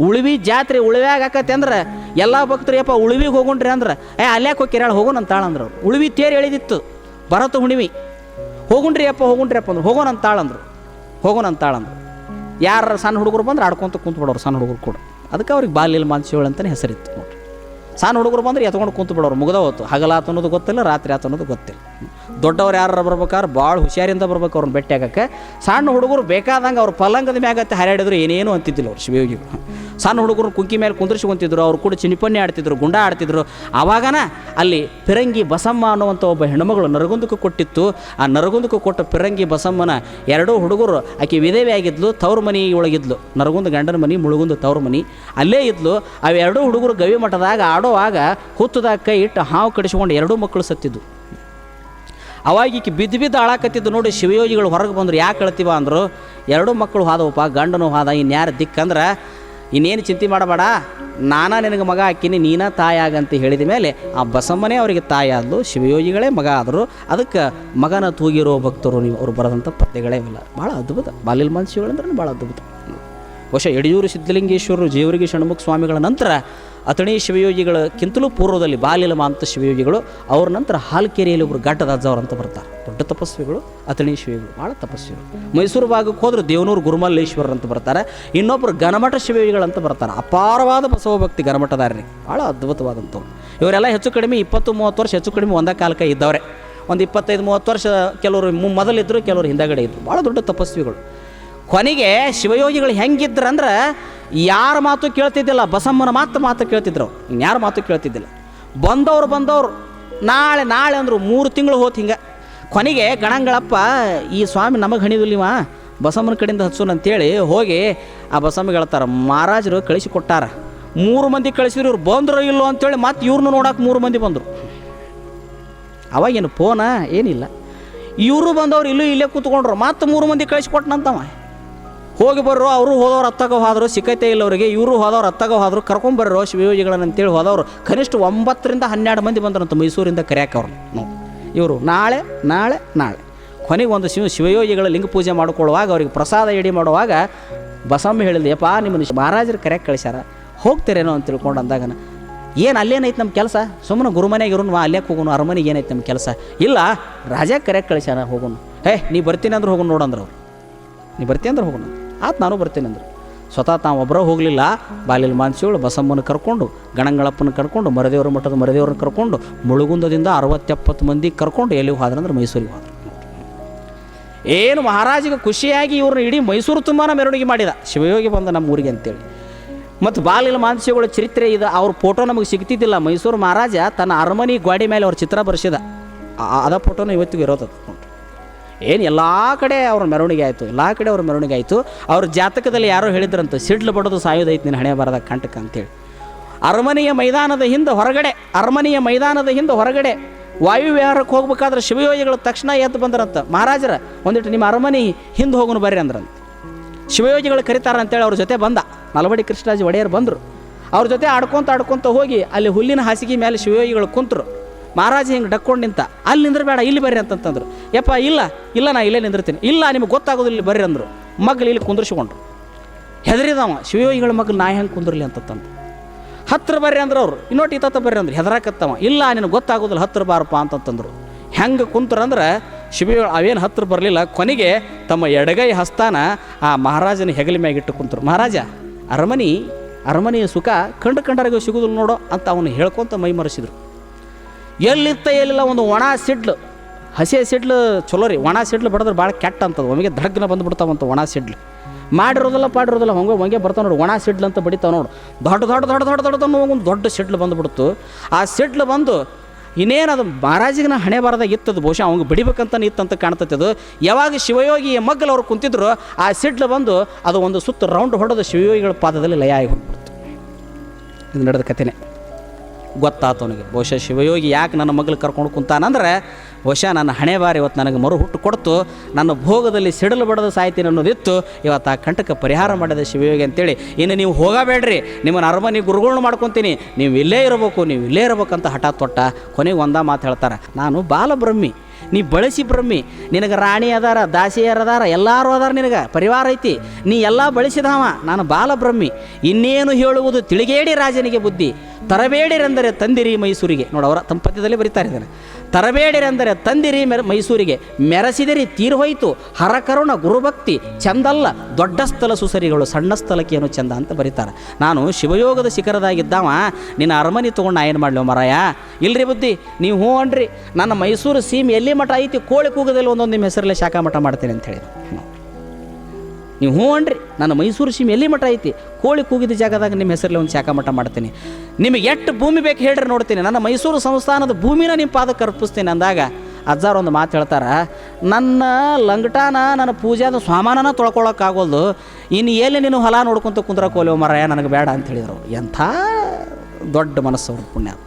ಉಳಿವಿ ಜಾತ್ರೆ ಉಳಿವ್ಯಾಗ ಆಕತ್ತೆ ಅಂದ್ರೆ, ಎಲ್ಲ ಭಕ್ತರು, ಯಪ್ಪ, ಉಳಿವಿಗೆ ಹೋಗುಣ್ರಿ ಅಂದ್ರೆ, ಏ, ಅಲ್ಯಾಕೆ ಹೋಗಿ ಕೆರಾಳ ಹೋಗೋಣ ಅಂತ ತಾಳಂದ್ರು ಅವ್ರು. ಉಳಿವಿ ತೇರು ಎಳೆದಿತ್ತು. ಭರತ ಹುಣಿವಿ ಹೋಗುಣ್ರಿ ಅಪ್ಪ ಹೋಗುಣ್ರಿ ಅಪ್ಪ ಅಂದ್ರೆ. ಹೋಗೋಣ ಅಂತ ತಾಳಂದ್ರು ಹೋಗೋಣ ಅಂತ ತಾಳಂದ್ರು ಯಾರು ಸಣ್ಣ ಹುಡುಗರು ಬಂದ್ರೆ ಆಡ್ಕೊಂತ ಕುಂತ್ಬಿಡೋರು ಸಣ್ಣ ಹುಡುಗರು ಕೂಡ. ಅದಕ್ಕೆ ಅವ್ರಿಗೆ ಬಾಲ್ಯಲ್ ಮಾನ್ಸಿಗಳು ಅಂತಲೇ ಹೆಸರಿತ್ತು, ನೋಡ್ರಿ. ಸಣ್ಣ ಹುಡುಗರು ಬಂದ್ರೆ ಎತ್ಕೊಂಡು ಕುಂತು ಬಿಡೋರು ಮುಗ್ದ ಹೊತ್ತು ಹಗಲಾತ ಅನ್ನೋದು ಗೊತ್ತಿಲ್ಲ, ರಾತ್ರಿ ಆತ ಅನ್ನೋದು ಗೊತ್ತಿಲ್ಲ. ದೊಡ್ಡವ್ರು ಯಾರು ಬರ್ಬೇಕಾದ್ರೆ ಭಾಳ ಹುಷಾರಿಂದ ಬರ್ಬೇಕು ಅವ್ರನ್ನ ಭೇಟಿ ಆಗಕ್ಕೆ. ಸಣ್ಣ ಹುಡುಗರು ಬೇಕಾದಂಗೆ ಅವ್ರ ಪಲ್ಲಂಗದ ಮ್ಯಾಗತ್ತೆ ಹರಡಿದ್ರು, ಏನೇನು ಅಂತಿದ್ದಿಲ್ಲ ಅವ್ರು ಶಿವಯೋಗಿಗಳು ಸಣ್ಣ ಹುಡುಗರು ಕುಂಕಿ ಮೇಲೆ ಕುಂದ್ರಿಸ್ಕೊಂತಿದ್ರು, ಅವ್ರು ಕೂಡ ಚಿನಿಪನ್ನಿ ಆಡ್ತಿದ್ರು, ಗುಂಡ ಆಡ್ತಿದ್ರು. ಆವಾಗನ ಅಲ್ಲಿ ಪಿರಂಗಿ ಬಸಮ್ಮ ಅನ್ನುವಂಥ ಒಬ್ಬ ಹೆಣ್ಮಗಳು ನರಗುಂದಕ್ಕೆ ಕೊಟ್ಟಿತ್ತು. ಆ ನರಗುಂದಕ್ಕೆ ಕೊಟ್ಟ ಪಿರಂಗಿ ಬಸಮ್ಮನ ಎರಡೂ ಹುಡುಗರು ಆಕೆ ವಿಧವೆ ಆಗಿದ್ಲು, ತವ್ರ ಮನೆ ಒಳಗಿದ್ಲು. ನರಗುಂದ ಗಂಡನ ಮನೆ, ಮುಳುಗುಂದ ತವ್ರ ಮನೆ. ಅಲ್ಲೇ ಇದ್ಲು. ಅವೆರಡೂ ಹುಡುಗರು ಗವಿ ಮಠದಾಗ ಆಡೋವಾಗ ಹುತ್ತದಾಗ ಕೈ ಇಟ್ಟು ಹಾವು ಕಡಿಸ್ಕೊಂಡು ಎರಡೂ ಮಕ್ಕಳು ಸತ್ತಿದ್ದು ಅವಾಗ ಬಿದ್ದು ಬಿದ್ದು ಆಳಾಕತ್ತಿದ್ದು ನೋಡಿ ಶಿವಯೋಗಿಗಳು ಹೊರಗೆ ಬಂದರು. ಯಾಕೆ ಹೇಳ್ತೀವ ಅಂದರು, ಎರಡು ಮಕ್ಕಳು ಹಾದವಪ್ಪ, ಗಂಡನು ಹಾದ ಇನ್ಯಾರು ದಿಕ್ಕಂದ್ರೆ ಇನ್ನೇನು ಚಿಂತೆ ಮಾಡಬೇಡ, ನಾನಾ ನಿನಗೆ ಮಗ ಹಾಕಿನಿ, ನೀನ ತಾಯಾಗಂತ ಹೇಳಿದ ಮೇಲೆ ಆ ಬಸಮ್ಮನೇ ಅವರಿಗೆ ತಾಯಿ ಆದಲು, ಶಿವಯೋಗಿಗಳೇ ಮಗ ಆದರು. ಅದಕ್ಕೆ ಮಗನ ತೂಗಿರೋ ಭಕ್ತರು ನೀವು, ಅವರು ಬರೆದಂಥ ಪದ್ಯಗಳೇ ಇಲ್ಲ. ಭಾಳ ಅದ್ಭುತ. ಬಾಲಿಲ್ ಮನ್ಸಿಗಳಂದ್ರೆ ಭಾಳ ಅದ್ಭುತ. ಬಹುಶಃ ಯಡಿಯೂರು ಸಿದ್ಧಲಿಂಗೇಶ್ವರರು ಜೀವರಿಗೆ ಷಣ್ಮುಖ ಸ್ವಾಮಿಗಳ ನಂತರ ಅತಣಿ ಶಿವಯೋಗಿಗಳಕ್ಕಿಂತಲೂ ಪೂರ್ವದಲ್ಲಿ ಬಾಲಿಲಮ ಅಂತ ಶಿವಯೋಗಿಗಳು, ಅವ್ರ ನಂತರ ಹಾಲ್ಕೆರೆಯಲ್ಲಿ ಒಬ್ಬರು ಘಟ್ಟದಜ್ಜವ್ರು ಅಂತ ಬರ್ತಾರೆ. ದೊಡ್ಡ ತಪಸ್ವಿಗಳು, ಅಥಣಿ ಶಿವಯೋಗಿಗಳು ಭಾಳ ತಪಸ್ವಿಗಳು. ಮೈಸೂರು ಭಾಗಕ್ಕೆ ಹೋದ್ರೆ ದೇವನೂರು ಗುರುಮಲ್ಲೇಶ್ವರ ಅಂತ ಬರ್ತಾರೆ. ಇನ್ನೊಬ್ಬರು ಗಣಮಠ ಅಂತ ಬರ್ತಾರೆ. ಅಪಾರವಾದ ಬಸವ ಭಕ್ತಿ ಗಣಮಠದಾರರಿಗೆ ಭಾಳ ಅದ್ಭುತವಾದಂಥವ್ರು. ಇವರೆಲ್ಲ ಹೆಚ್ಚು ಕಡಿಮೆ ಇಪ್ಪತ್ತು ಮೂವತ್ತು ವರ್ಷ, ಹೆಚ್ಚು ಕಡಿಮೆ ಒಂದೇ ಕಾಲಕ್ಕೆ ಇದ್ದವ್ರೆ. ಒಂದು ಇಪ್ಪತ್ತೈದು ಮೂವತ್ತು ವರ್ಷ ಕೆಲವರು ಮೊದಲಿದ್ದರು ಕೆಲವರು ಹಿಂದಗಡೆ ಇದ್ದರು ಭಾಳ ದೊಡ್ಡ ತಪಸ್ವಿಗಳು. ಕೊನೆಗೆ ಶಿವಯೋಗಿಗಳು ಹೆಂಗಿದ್ರಂದ್ರೆ ಯಾರ ಮಾತು ಕೇಳ್ತಿದ್ದಿಲ್ಲ, ಬಸಮ್ಮನ ಮಾತು ಮಾತು ಕೇಳ್ತಿದ್ರು. ಇನ್ಯಾರ ಮಾತು ಕೇಳ್ತಿದ್ದಿಲ್ಲ. ಬಂದವರು ಬಂದವರು, ನಾಳೆ ನಾಳೆ ಅಂದರು ಮೂರು ತಿಂಗಳು ಹೋತ್ ಹಿಂಗೆ. ಕೊನೆಗೆ ಗಣಂಗಳಪ್ಪ, ಈ ಸ್ವಾಮಿ ನಮಗೆ ಹಣಿದಿಲ್ಲಿವ ಬಸಮ್ಮನ ಕಡೆಯಿಂದ ಹಚ್ಚೋಣ ಅಂತೇಳಿ ಹೋಗಿ ಆ ಬಸಮ್ಮ ಹೇಳ್ತಾರೆ, ಮಹಾರಾಜರು ಕಳಿಸಿ ಕೊಟ್ಟಾರ ಮೂರು ಮಂದಿ ಕಳಿಸಿದ್ರು, ಇವ್ರು ಬಂದ್ರು ಇಲ್ಲೋ ಅಂತೇಳಿ ಮತ್ತೆ ಇವ್ರನ್ನೂ ನೋಡಕ್ಕೆ ಮೂರು ಮಂದಿ ಬಂದರು. ಅವಾಗೇನು ಫೋನ ಏನಿಲ್ಲ. ಇವರು ಬಂದವ್ರು ಇಲ್ಲೂ ಇಲ್ಲೇ ಕೂತ್ಕೊಂಡ್ರು ಮತ್ತೆ ಮೂರು ಮಂದಿ ಕಳಿಸ್ಕೊಟ್ನಂತವ. ಹೋಗಿ ಬರ್ರು, ಅವರು ಹೋದವ್ರು ಹತ್ತಾಗ ಹೋದರು, ಸಿಕ್ಕೈತೆ ಇಲ್ಲ ಅವರಿಗೆ ಇವರು ಹೋದವ್ರು ಹತ್ತಾಗ ಹೋದ್ರು ಕರ್ಕೊಂಬರ್ರೋ ಶಿವಯೋಗಿಗಳನ್ನು ಅಂತೇಳಿ ಹೋದವರು, ಕನಿಷ್ಠ ಒಂಬತ್ತರಿಂದ ಹನ್ನೆರಡು ಮಂದಿ ಬಂದ್ರಂತ ಮೈಸೂರಿಂದ ಕರ್ಯಾಕ ನೋಡಿ ಇವರು ನಾಳೆ ನಾಳೆ ನಾಳೆ. ಕೊನೆಗೆ ಒಂದು ಶಿವ, ಶಿವಯೋಗಿಗಳ ಲಿಂಗ ಪೂಜೆ ಮಾಡಿಕೊಳ್ಳುವಾಗ ಅವ್ರಿಗೆ ಪ್ರಸಾದ ಎಡಿ ಮಾಡುವಾಗ ಬಸಮ್ಮ ಹೇಳಿದೆ ಯಪ್ಪ ನಿಮ್ಮನ್ನು ಮಹಾರಾಜರು ಕರೆಯಕ್ಕೆ ಕಳಿಸ್ಯಾರ. ಹೋಗ್ತೀರೇನೋ ಅಂತ ತಿಳ್ಕೊಂಡು ಅಂದಾಗ ಏನು ಅಲ್ಲೇನೈತೆ ನಮ್ಮ ಕೆಲಸ? ಸುಮ್ಮನೆ ಗುರುಮನೆಗೆ ಇರೋನು ಅಲ್ಲೇಕ್ಕೆ ಹೋಗೋನು ಅರಮನೆಗೆ ಏನೈತೆ ನಮ್ಮ ಕೆಲಸ? ಇಲ್ಲ, ರಾಜ ಕರೆಯಕ್ಕೆ ಕಳಿಸ್ಯಾರ ಹೋಗೋನು. ಹೇ ನೀ ಬರ್ತೀನಿ ಅಂದ್ರೆ ಹೋಗೋಣ ನೋಡಂದ್ರೆ ಅವ್ರು. ನೀ ಬರ್ತೀನಿ ಅಂದ್ರೆ ಹೋಗೋಣ ಆತು ನಾನು ಬರ್ತೇನೆ ಅಂದರು. ಸ್ವತಃ ತಾವು ಒಬ್ಬರ ಹೋಗಲಿಲ್ಲ. ಬಾಲಿಲ್ ಮಾನ್ಸಿಗಳು ಬಸಮ್ಮನ ಕರ್ಕೊಂಡು, ಗಣಂಗಳಪ್ಪನ ಕರ್ಕೊಂಡು, ಮರದೇವರ ಮಠದ ಮರದೇವ್ರನ್ನ ಕರ್ಕೊಂಡು, ಮುಳುಗುಂದದಿಂದ ಅರವತ್ತೆಪ್ಪತ್ತು ಮಂದಿ ಕರ್ಕೊಂಡು ಎಲ್ಲಿಗೆ ಹೋದ್ರಂದ್ರೆ ಮೈಸೂರಿಗೆ ಹೋದ್ರು. ಏನು ಮಹಾರಾಜಿಗೆ ಖುಷಿಯಾಗಿ ಇವ್ರನ್ನ ಇಡೀ ಮೈಸೂರು ತುಂಬಾನ ಮೆರವಣಿಗೆ ಮಾಡಿದ. ಶಿವಯೋಗಿ ಬಂದ ನಮ್ಮ ಊರಿಗೆ ಅಂತೇಳಿ. ಮತ್ತು ಬಾಲಿಲ್ ಮಾನಸಿಗಳ ಚರಿತ್ರೆ ಇದು. ಅವ್ರ ಫೋಟೋ ನಮಗೆ ಸಿಗ್ತಿದ್ದಿಲ್ಲ. ಮೈಸೂರು ಮಹಾರಾಜ ತನ್ನ ಅರಮನೆ ಗ್ವಾಡಿ ಮೇಲೆ ಅವ್ರ ಚಿತ್ರ ಬರೆಸಿದ. ಅದ ಫೋಟೋನ ಇವತ್ತಿಗೂ ಇರೋದು ಏನು ಎಲ್ಲ ಕಡೆ ಅವ್ರ ಮೆರವಣಿಗೆ ಆಯಿತು, ಎಲ್ಲ ಕಡೆ ಅವ್ರ ಮೆರವಣಿಗೆ ಆಯಿತು. ಅವ್ರ ಜಾತಕದಲ್ಲಿ ಯಾರೋ ಹೇಳಿದ್ರಂತ, ಸಿಡ್ಲು ಬಡದು ಸಾಯೋದೈತೆ ನಿನ್ನ ಹಣೆ ಬರದ ಕಂಟಕ ಅಂತೇಳಿ. ಅರಮನೆಯ ಮೈದಾನದ ಹಿಂದೆ ಹೊರಗಡೆ, ಅರಮನೆಯ ಮೈದಾನದ ಹಿಂದೆ ಹೊರಗಡೆ ವಾಯು ವಿಹಾರಕ್ಕೆ ಹೋಗ್ಬೇಕಾದ್ರೆ ಶಿವಯೋಗಿಗಳು ತಕ್ಷಣ ಎದ್ದು ಬಂದ್ರಂತ. ಮಹಾರಾಜರ, ಒಂದಿಟ್ಟು ನಿಮ್ಮ ಅರಮನೆ ಹಿಂದೆ ಹೋಗೋನು ಬರ್ರಿ ಅಂದ್ರಂತ. ಶಿವಯೋಗಿಗಳು ಕರೀತಾರ ಅಂತೇಳಿ ಅವ್ರ ಜೊತೆ ಬಂದ. ನಲವಡಿ ಕೃಷ್ಣರಾಜ ಒಡೆಯರ್ ಬಂದರು. ಅವ್ರ ಜೊತೆ ಆಡ್ಕೊಂತ ಆಡ್ಕೊತ ಹೋಗಿ ಅಲ್ಲಿ ಹುಲ್ಲಿನ ಹಾಸಿಗೆ ಮೇಲೆ ಶಿವಯೋಗಿಗಳು ಕುಂತರು. ಮಹಾರಾಜ ಹಿಂಗೆ ಡಕ್ಕೊಂಡು ನಿಂತ, ಅಲ್ಲಿ ನಿಂದ್ರಬೇಡ ಇಲ್ಲಿ ಬರ್ರಿ ಅಂತಂತಂದ್ರು. ಯಪ್ಪ, ಇಲ್ಲ ಇಲ್ಲ, ನಾ ಇಲ್ಲೇ ನಿಂದಿರ್ತೀನಿ. ಇಲ್ಲ, ನಿಮಗೆ ಗೊತ್ತಾಗೋದು ಇಲ್ಲಿ ಬರ್ರಿ ಅಂದರು. ಮಗ್ಳು ಇಲ್ಲಿ ಕುಂದ್ರಿಸ್ಕೊಂಡ್ರು. ಹೆದರಿದವ ಶಿವಯೋಗಿಗಳ ಮಗ್ಳು ನಾ ಹೆಂಗೆ ಕುಂದ್ರಲಿ ಅಂತಂದು ಹತ್ತಿರ ಬರ್ರಿ ಅಂದ್ರೆ ಅವರು. ಇನ್ನೊಟ್ಟು ಇತ್ತ ಬರ್ರಿ ಅಂದ್ರೆ. ಹೆದರಾಕತ್ತವ, ಇಲ್ಲ, ನಿನಗೆ ಗೊತ್ತಾಗೋದಿಲ್ಲ ಹತ್ತಿರ ಬಾರಪ್ಪ ಅಂತಂತಂದ್ರು. ಹೆಂಗೆ ಕುಂತ್ರಂದ್ರೆ ಶಿವಯೋಗ ಅವೇನು ಹತ್ತಿರ ಬರಲಿಲ್ಲ. ಕೊನೆಗೆ ತಮ್ಮ ಎಡಗೈ ಹಸ್ತಾನ ಆ ಮಹಾರಾಜನ ಹೆಗಲ ಮ್ಯಾಗಿಟ್ಟು ಕುಂತರು. ಮಹಾರಾಜ, ಅರಮನೆ, ಅರಮನೆಯ ಸುಖ ಕಂಡು ಕಂಡರಿಗೆ ಸಿಗುದಿಲ್ಲ ನೋಡೋ ಅಂತ ಅವನು ಹೇಳ್ಕೊಂತ ಮೈ ಮರೆಸಿದ್ರು. ಎಲ್ಲಿತ್ತ ಎಲ್ಲಿಲ್ಲ ಒಂದು ಒಣ ಸಿಡ್ಲು. ಹಸಿ ಸಿಡ್ಲು ಚಲೋ ರೀ. ಒಣ ಸಿಡ್ಲು ಬಡಿದ್ರೆ ಭಾಳ ಕೆಟ್ಟ ಅಂತದ. ಒಮ್ಮೆಗೆ ಧಗ್ನ ಬಂದುಬಿಡ್ತಾವಂತ ಒಣ ಸಿಡ್ಲು. ಮಾಡಿರೋದಿಲ್ಲ, ಪಾಡಿರೋದಿಲ್ಲ. ಹಂಗೆ ಹಂಗೆ ಬರ್ತಾವೆ ನೋಡು. ಒಣ ಸಿಡ್ಲು ಅಂತ ಬಡಿತಾವೆ ನೋಡು. ದೊಡ್ಡ ದೊಡ್ಡ ದೊಡ್ಡ ದೊಡ್ಡ ದೊಡ್ಡ ಒಂದು ದೊಡ್ಡ ಸಿಡ್ಲು ಬಂದುಬಿಡ್ತು. ಆ ಸಿಡ್ಲು ಬಂದು ಇನ್ನೇನು ಅದು ಮಹಾರಾಜಿಗೆ ಹಣೆ ಬಾರದಾಗ ಇತ್ತದು. ಬಹುಶಃ ಅವಂಗೆ ಬಿಡಿಬೇಕಂತ ಇತ್ತಂತ ಕಾಣ್ತೈತೆ ಅದು. ಯಾವಾಗ ಶಿವಯೋಗಿ ಮಗ್ಗಲು ಅವ್ರು ಕುಂತಿದ್ರು, ಆ ಸಿಡ್ಲು ಬಂದು ಅದು ಒಂದು ಸುತ್ತ ರೌಂಡ್ ಹೊಡೆದು ಶಿವಯೋಗಿಗಳ ಪಾದದಲ್ಲಿ ಲಯ ಆಗಿ ಹೋಗ್ಬಿಡ್ತು. ಇದು ನಡೆದ ಕಥೆನೇ. ಗೊತ್ತಾತು ಅವನಿಗೆ ಬಹುಶಃ ಶಿವಯೋಗಿ ಯಾಕೆ ನನ್ನ ಮಗಳು ಕರ್ಕೊಂಡು ಕುಂತಾನಂದ್ರೆ, ಬಹುಶಃ ನನ್ನ ಹಣೆ ಬಾರಿ ಇವತ್ತು ನನಗೆ ಮರು ಹುಟ್ಟು ಕೊಡ್ತು, ನನ್ನ ಭೋಗದಲ್ಲಿ ಸಿಡಲು ಬಡದ ಸಾಯ್ತೀನಿ ಅನ್ನೋದಿತ್ತು, ಇವತ್ತು ಆ ಕಂಟಕ ಪರಿಹಾರ ಮಾಡಿದ ಶಿವಯೋಗಿ ಅಂತೇಳಿ. ಇನ್ನು ನೀವು ಹೋಗಬೇಡ್ರಿ, ನಿಮ್ಮನ್ನು ಅರಮನೆ ಗುರುಗಳನ್ನ ಮಾಡ್ಕೊತೀನಿ, ನೀವು ಇಲ್ಲೇ ಇರಬೇಕು, ನೀವು ಇಲ್ಲೇ ಇರಬೇಕಂತ ಹಠಾತ್ ತೊಟ್ಟ ಕೊನೆಗೆ ಒಂದ ಮಾತು ಹೇಳ್ತಾರೆ. ನಾನು ಬಾಲಬ್ರಹ್ಮಿ. ನೀ ಬಳಸಿ ಬ್ರಹ್ಮಿ. ನಿನಗೆ ರಾಣಿ ಅದಾರ ದಾಸಿಯರ್ ಅದಾರ, ಎಲ್ಲರೂ ಅದಾರ ನಿನಗೆ. ಪರಿವಾರ ಐತಿ. ನೀ ಎಲ್ಲ ಬಳಸಿದವ ನಾನು ಬಾಲ ಬ್ರಹ್ಮಿ. ಇನ್ನೇನು ಹೇಳುವುದು ತಿಳಿಗೇಡಿ ರಾಜನಿಗೆ ಬುದ್ಧಿ. ತರಬೇಡಿರೆಂದರೆ ತಂದಿರಿ ಮೈಸೂರಿಗೆ. ನೋಡವರ ಅವರ ಪದ್ಯದಲ್ಲಿ ಬರೀತಾರೆ ಇದನ್ನು. ತರಬೇಡಿರೆಂದರೆ ತಂದಿರಿ ಮೆರ ಮೈಸೂರಿಗೆ. ಮೆರೆಸಿದಿರಿ ತೀರು ಹೋಯಿತು. ಹರಕರುಣ ಗುರುಭಕ್ತಿ, ಚಂದಲ್ಲ ದೊಡ್ಡ ಸ್ಥಳ ಸುಸರಿಗಳು, ಸಣ್ಣ ಸ್ಥಳಕ್ಕೇನು ಚಂದ ಅಂತ ಬರೀತಾರೆ. ನಾನು ಶಿವಯೋಗದ ಶಿಖರದಾಗಿದ್ದಾವ, ನಿನ್ನ ಅರಮನೆ ತೊಗೊಂಡು ಏನು ಮಾಡಲಿ ಮರಾಯ? ಇಲ್ರಿ ಬುದ್ಧಿ, ನೀವು ಹ್ಞೂ ಅನ್ರಿ. ನನ್ನ ಮೈಸೂರು ಸೀಮೆ ಎಲ್ಲಿ ಮಠ ಐತಿ? ಕೋಳಿ ಕೂಗದಲ್ಲಿ ಒಂದೊಂದು ನಿಮ್ಮ ಹೆಸರಲ್ಲೇ ಶಾಖಾ ಮಠ ಮಾಡ್ತೇನೆ ಅಂತ ಹೇಳಿ ನೀವು ಹ್ಞೂ ಅನ್ರಿ. ನನ್ನ ಮೈಸೂರು ಸೀಮೆ ಎಲ್ಲಿ ಮಠ ಐತಿ? ಕೋಳಿ ಕೂಗಿದ ಜಾಗದಾಗ ನಿಮ್ಮ ಹೆಸರಲ್ಲಿ ಒಂದು ಶಾಖಾ ಮಠ ಮಾಡ್ತೀನಿ. ನಿಮಗೆ ಎಷ್ಟು ಭೂಮಿ ಬೇಕು ಹೇಳ್ರಿ ನೋಡ್ತೀನಿ. ನನ್ನ ಮೈಸೂರು ಸಂಸ್ಥಾನದ ಭೂಮಿನ ನಿಮ್ಮ ಪಾದಕ್ಕೆ ಅರ್ಪಿಸ್ತೀನಿ ಅಂದಾಗ ಅಜ್ಜಾರು ಒಂದು ಮಾತು ಹೇಳ್ತಾರೆ, ನನ್ನ ಲಂಗಟಾನ, ನನ್ನ ಪೂಜಾದ ಸ್ವಾಮಾನನ ತೊಳ್ಕೊಳಕ್ಕಾಗೋದು ಇನ್ನು ಎಲ್ಲಿ ನೀನು ಹೊಲ ನೋಡ್ಕೊಂತ ಕುಂದ್ರಕೋಲ್ವ ಮರ ನನಗೆ ಬೇಡ ಅಂತ ಹೇಳಿದರು. ಎಂಥ ದೊಡ್ಡ ಮನಸ್ಸು ಅವ್ರ ಪುಣ್ಯಾತ್ಮ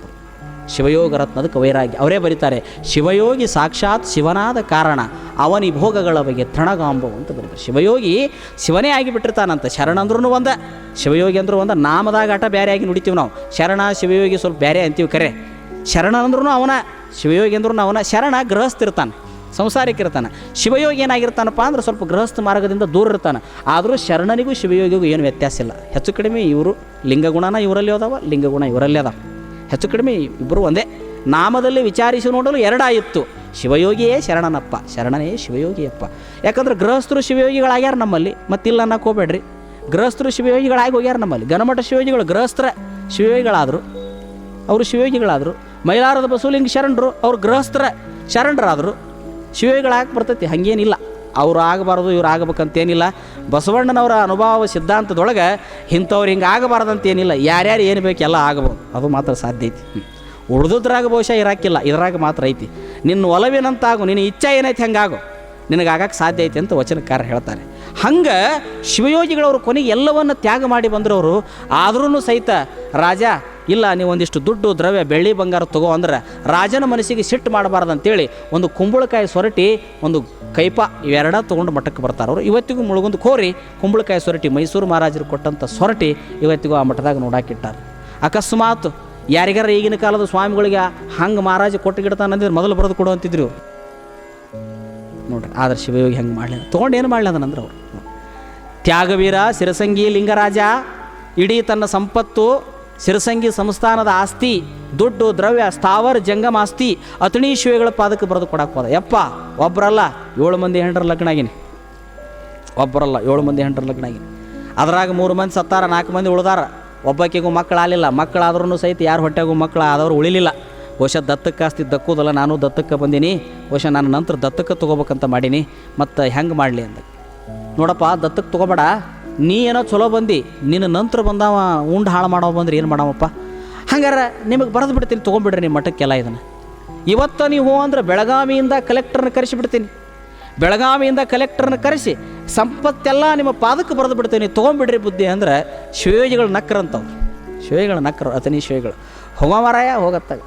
ಶಿವಯೋಗ ರತ್ನದ ಕವೈರಾಗಿ. ಅವರೇ ಬರೀತಾರೆ, ಶಿವಯೋಗಿ ಸಾಕ್ಷಾತ್ ಶಿವನಾದ ಕಾರಣ ಅವನಿ ಭೋಗಗಳ ಬಗ್ಗೆ ತೃಣಗಾಂಬವು ಅಂತ ಬರೀತಾರೆ. ಶಿವಯೋಗಿ ಶಿವನೇ ಆಗಿಬಿಟ್ಟಿರ್ತಾನಂತ. ಶರಣ ಅಂದ್ರೂ ಒಂದ, ಶಿವಯೋಗಿ ಅಂದ್ರೂ ಒಂದ. ನಾಮದಾಗ ಆಟ ಆಗಿ ನುಡಿತೀವಿ ನಾವು. ಶರಣ, ಶಿವಯೋಗಿ ಸ್ವಲ್ಪ ಬೇರೆ ಅಂತೀವಿ ಕರೆ. ಶರಣ ಅಂದ್ರೂ ಅವನ, ಶಿವಯೋಗಿ ಅಂದ್ರೂ ಅವನ. ಶರಣ ಗೃಹಸ್ಥಿರ್ತಾನೆ ಸಂಸಾರಿಕಿರ್ತಾನೆ ಶಿವಯೋಗಿ ಏನಾಗಿರ್ತಾನಪ್ಪ ಅಂದ್ರೆ ಸ್ವಲ್ಪ ಗೃಹಸ್ಥ ಮಾರ್ಗದಿಂದ ದೂರ ಇರ್ತಾನೆ. ಆದರೂ ಶರಣನಿಗೂ ಶಿವಯೋಗಿಗೂ ಏನು ವ್ಯತ್ಯಾಸ ಇಲ್ಲ. ಹೆಚ್ಚು ಕಡಿಮೆ ಇವರು ಲಿಂಗಗುಣನ ಇವರಲ್ಲಿ ಅದಾವ, ಲಿಂಗಗುಣ ಇವರಲ್ಲೇ ಅದಾವ. ಹೆಚ್ಚು ಕಡಿಮೆ ಇಬ್ಬರು ಒಂದೇ. ನಾಮದಲ್ಲಿ ವಿಚಾರಿಸಿ ನೋಡಲು ಎರಡಾಯಿತ್ತು. ಶಿವಯೋಗಿಯೇ ಶರಣನಪ್ಪ, ಶರಣನೇ ಶಿವಯೋಗಿಯಪ್ಪ. ಯಾಕಂದ್ರೆ ಗೃಹಸ್ಥರು ಶಿವಯೋಗಿಗಳಾಗ್ಯಾರ ನಮ್ಮಲ್ಲಿ, ಮತ್ತಿಲ್ಲ ಅನ್ನಕ್ಕೆ ಹೋಗ್ಬೇಡ್ರಿ ಗೃಹಸ್ಥರು ಶಿವಯೋಗಿಗಳಾಗಿ ಹೋಗ್ಯಾರ ನಮ್ಮಲ್ಲಿ. ಗಣಮಠ ಶಿವಯೋಗಿಗಳು ಗೃಹಸ್ಥರ ಶಿವಯೋಗಿಗಳಾದರು, ಅವರು ಶಿವಯೋಗಿಗಳಾದರು. ಮೈಲಾರದ ಬಸವಲಿಂಗ ಶರಣರು, ಅವರು ಗೃಹಸ್ಥರ ಶರಣರಾದರು. ಶಿವಯೋಗಿಗಳಾಗಿ ಬರ್ತೈತಿ, ಹಂಗೇನಿಲ್ಲ. ಅವ್ರು ಆಗಬಾರ್ದು ಇವ್ರು ಆಗಬೇಕಂತೇನಿಲ್ಲ ಬಸವಣ್ಣನವರ ಅನುಭವ ಸಿದ್ಧಾಂತದೊಳಗೆ ಇಂಥವ್ರು ಹಿಂಗೆ ಆಗಬಾರ್ದಂತೇನಿಲ್ಲ. ಯಾರ್ಯಾರು ಏನು ಬೇಕು ಎಲ್ಲ ಆಗಬಹುದು ಅದು ಮಾತ್ರ ಸಾಧ್ಯ ಐತಿ. ಉಳ್ದುದ್ರಾಗ ಬಹುಶಃ ಇರಾಕಿಲ್ಲ, ಇದ್ರಾಗ ಮಾತ್ರ ಐತಿ. ನಿನ್ನ ಒಲವಿನಂತಾಗು, ನಿನ್ನ ಇಚ್ಛೆ ಏನೈತಿ ಹಂಗಾಗು. ನಿನಗೆ ಆಗಕ್ಕೆ ಸಾಧ್ಯ ಐತಿ ಅಂತ ವಚನಕಾರ ಹೇಳ್ತಾರೆ. ಹಂಗೆ ಶಿವಯೋಗಿಗಳವರು ಕೊನೆಗೆ ಎಲ್ಲವನ್ನು ತ್ಯಾಗ ಮಾಡಿ ಬಂದ್ರವರು ಆದ್ರೂ ಸಹಿತ, ರಾಜ, ಇಲ್ಲ ನೀವು ಒಂದಿಷ್ಟು ದುಡ್ಡು, ದ್ರವ್ಯ, ಬೆಳ್ಳಿ ಬಂಗಾರ ತಗೋ ಅಂದ್ರೆ ರಾಜನ ಮನಸ್ಸಿಗೆ ಸಿಟ್ಟು ಮಾಡಬಾರ್ದು ಅಂತೇಳಿ ಒಂದು ಕುಂಬಳಕಾಯಿ ಸೊರಟಿ, ಒಂದು ಕೈಪ, ಇವೆರಡ ತೊಗೊಂಡು ಮಠಕ್ಕೆ ಬರ್ತಾರೆ ಅವರು ಇವತ್ತಿಗೂ ಮುಳುಗೊಂದು ಕೋರಿ ಕುಂಬಳಕಾಯಿ ಸೊರಟಿ ಮೈಸೂರು ಮಹಾರಾಜರು ಕೊಟ್ಟಂಥ ಸೊರಟಿ ಇವತ್ತಿಗೂ ಆ ಮಠದಾಗ ನೋಡಾಕಿಟ್ಟಾರೆ ಅಕಸ್ಮಾತ್ ಯಾರಿಗಾರ ಈಗಿನ ಕಾಲದ ಸ್ವಾಮಿಗಳಿಗೆ ಹಂಗೆ ಮಹಾರಾಜ ಕೊಟ್ಟು ಗಿಡ್ತಾನಂದ್ರೆ ಮೊದಲು ಬರೆದು ಕೊಡು ಅಂತಿದ್ರು ಇವ್ರು. ನೋಡ್ರಿ. ಆದ್ರೆ ಶಿವಯೋಗಿ ಹೆಂಗೆ ಮಾಡಲಿಲ್ಲ? ತೊಗೊಂಡು ಏನು ಮಾಡಲಿ ಅದನ್ನಂದ್ರೆ ಅವರು. ತ್ಯಾಗವೀರ, ಸಿರಸಂಗಿ, ಲಿಂಗರಾಜ, ಇಡೀ ತನ್ನ ಸಂಪತ್ತು ಸಿರಸಂಗಿ ಸಂಸ್ಥಾನದ ಆಸ್ತಿ, ದುಡ್ಡು, ದ್ರವ್ಯ, ಸ್ಥಾವರ, ಜಂಗಮ ಆಸ್ತಿ ಅತಣಿ ಶಿವೆಗಳ ಪಾದಕ್ಕೆ ಬರೆದು ಕೊಡಕ್ಕೆ ಹೋದ. ಯಪ್ಪ ಒಬ್ಬರಲ್ಲ ಏಳು ಮಂದಿ ಹೆಂಡ್ರ ಲಗ್ನ ಆಗಿನಿ. ಒಬ್ಬರಲ್ಲ ಏಳು ಮಂದಿ ಹೆಂಡ್ರ ಲಗ್ನ ಆಗಿನಿ. ಅದ್ರಾಗ ಮೂರು ಮಂದಿ ಸತ್ತಾರ, ನಾಲ್ಕು ಮಂದಿ ಉಳ್ದಾರ. ಒಬ್ಬಾಕಿಗೂ ಮಕ್ಕಳು ಆಲಿಲ್ಲ ಮಕ್ಕಳಾದ್ರೂ ಸಹಿತ ಯಾರು ಹೊಟ್ಟೆಗೂ ಮಕ್ಕಳು ಆದವ್ರು ಉಳಿಲಿಲ್ಲ. ಬಹುಶಃ ದತ್ತಕ್ಕೆ ಆಸ್ತಿ ದಕ್ಕೋದಲ್ಲ ನಾನು ದತ್ತಕ್ಕೆ ಬಂದೀನಿ. ಬಹುಶಃ ನಾನು ನಂತರ ದತ್ತಕ್ಕೆ ತೊಗೋಬೇಕಂತ ಮಾಡೀನಿ. ಮತ್ತು ಹೆಂಗೆ ಮಾಡಲಿ ಅಂದ. ನೋಡಪ್ಪ, ದತ್ತಕ್ಕೆ ತೊಗೋಬೇಡ. ನೀ ಏನೋ ಚಲೋ ಬಂದು. ನಿನ್ನ ನಂತರ ಬಂದವ, ಉಂಡು ಹಾಳು ಮಾಡೋ ಬಂದ್ರೆ ಏನು ಮಾಡವಪ್ಪ? ಹಂಗಾರೆ ನಿಮಗೆ ಬರೆದು ಬಿಡ್ತೀನಿ ತೊಗೊಂಬಿಡ್ರಿ ನಿಮ್ಮ ಮಠಕ್ಕೆಲ್ಲ ಇದನ್ನು. ಇವತ್ತು ನೀವು ಅಂದ್ರೆ ಬೆಳಗಾವಿಯಿಂದ ಕಲೆಕ್ಟರ್ನ ಕರೆಸಿಬಿಡ್ತೀನಿ ಬೆಳಗಾವಿಯಿಂದ ಕಲೆಕ್ಟರ್ನ ಕರೆಸಿ ಸಂಪತ್ತೆಲ್ಲ ನಿಮ್ಮ ಪಾದಕ್ಕೆ ಬರೆದು ಬಿಡ್ತೀನಿ. ತೊಗೊಂಬಿಡ್ರಿ ಬುದ್ಧಿ ಅಂದ್ರೆ ಶಿವಯೋಜಿಗಳು ನಕ್ರಂತವ್ರು. ಶಿವಯೋಗಿಗಳು ನಕ್ರ, ಅತನಿ ಶಿವಗಳು ಹೋಗೋ ಮಾರಾಯ, ಹೋಗತ್ತಾಗ.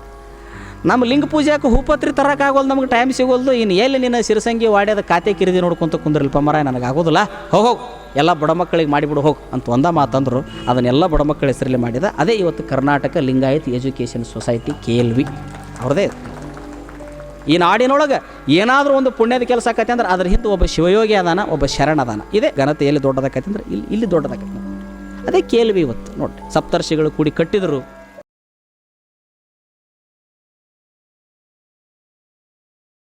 ನಮ್ಮ ಲಿಂಗ ಪೂಜೆಗೆ ಹೂಪತ್ರಿ ತರೋಕ್ಕಾಗೋಲ್ಲ ನಮ್ಗೆ ಟೈಮ್ ಸಿಗೋಲ್ದು. ಇನ್ನು ಎಲ್ಲಿ ನಿನ್ನ ಸಿರಸಂಗಿ ವಾಡ್ಯದ ಖಾತೆ ಕಿರಿದಿ ನೋಡ್ಕೊಂತ ಕುಂದ್ರಲ್ಪ ಮರ ನನಗೆ ಆಗೋದಿಲ್ಲ ಹೋಗಿ ಹೋಗಿ. ಎಲ್ಲ ಬಡ ಮಕ್ಕಳಿಗೆ ಮಾಡಿಬಿಡು, ಹೋಗಿ ಅಂತ ಒಂದ ಮಾತಂದರು. ಅದನ್ನೆಲ್ಲ ಬಡ ಮಕ್ಕಳ ಹೆಸರಲ್ಲಿ ಮಾಡಿದ. ಅದೇ ಇವತ್ತು Karnataka Lingayat education society K L V. ಅವ್ರದೇ ಈ ನಾಡಿನೊಳಗೆ ಏನಾದರೂ ಒಂದು ಪುಣ್ಯದ ಕೆಲಸ ಆಕತಿ ಅಂದ್ರೆ ಅದ್ರ ಹಿಂದೆ ಒಬ್ಬ ಶಿವಯೋಗಿ ಅದಾನ, ಒಬ್ಬ ಶರಣ ಅದಾನ. ಇದೇ ಘನತೆ ಎಲ್ಲಿ ದೊಡ್ಡದಾಕತಿ ಅಂದ್ರೆ ಇಲ್ಲಿ ಇಲ್ಲಿ ದೊಡ್ಡದಾಕತಿ. ಅದೇ ಕೇಳ್ವಿ ಇವತ್ತು ನೋಡಿ ಸಪ್ತರ್ಷಿಗಳು ಕೂಡಿ ಕಟ್ಟಿದರು.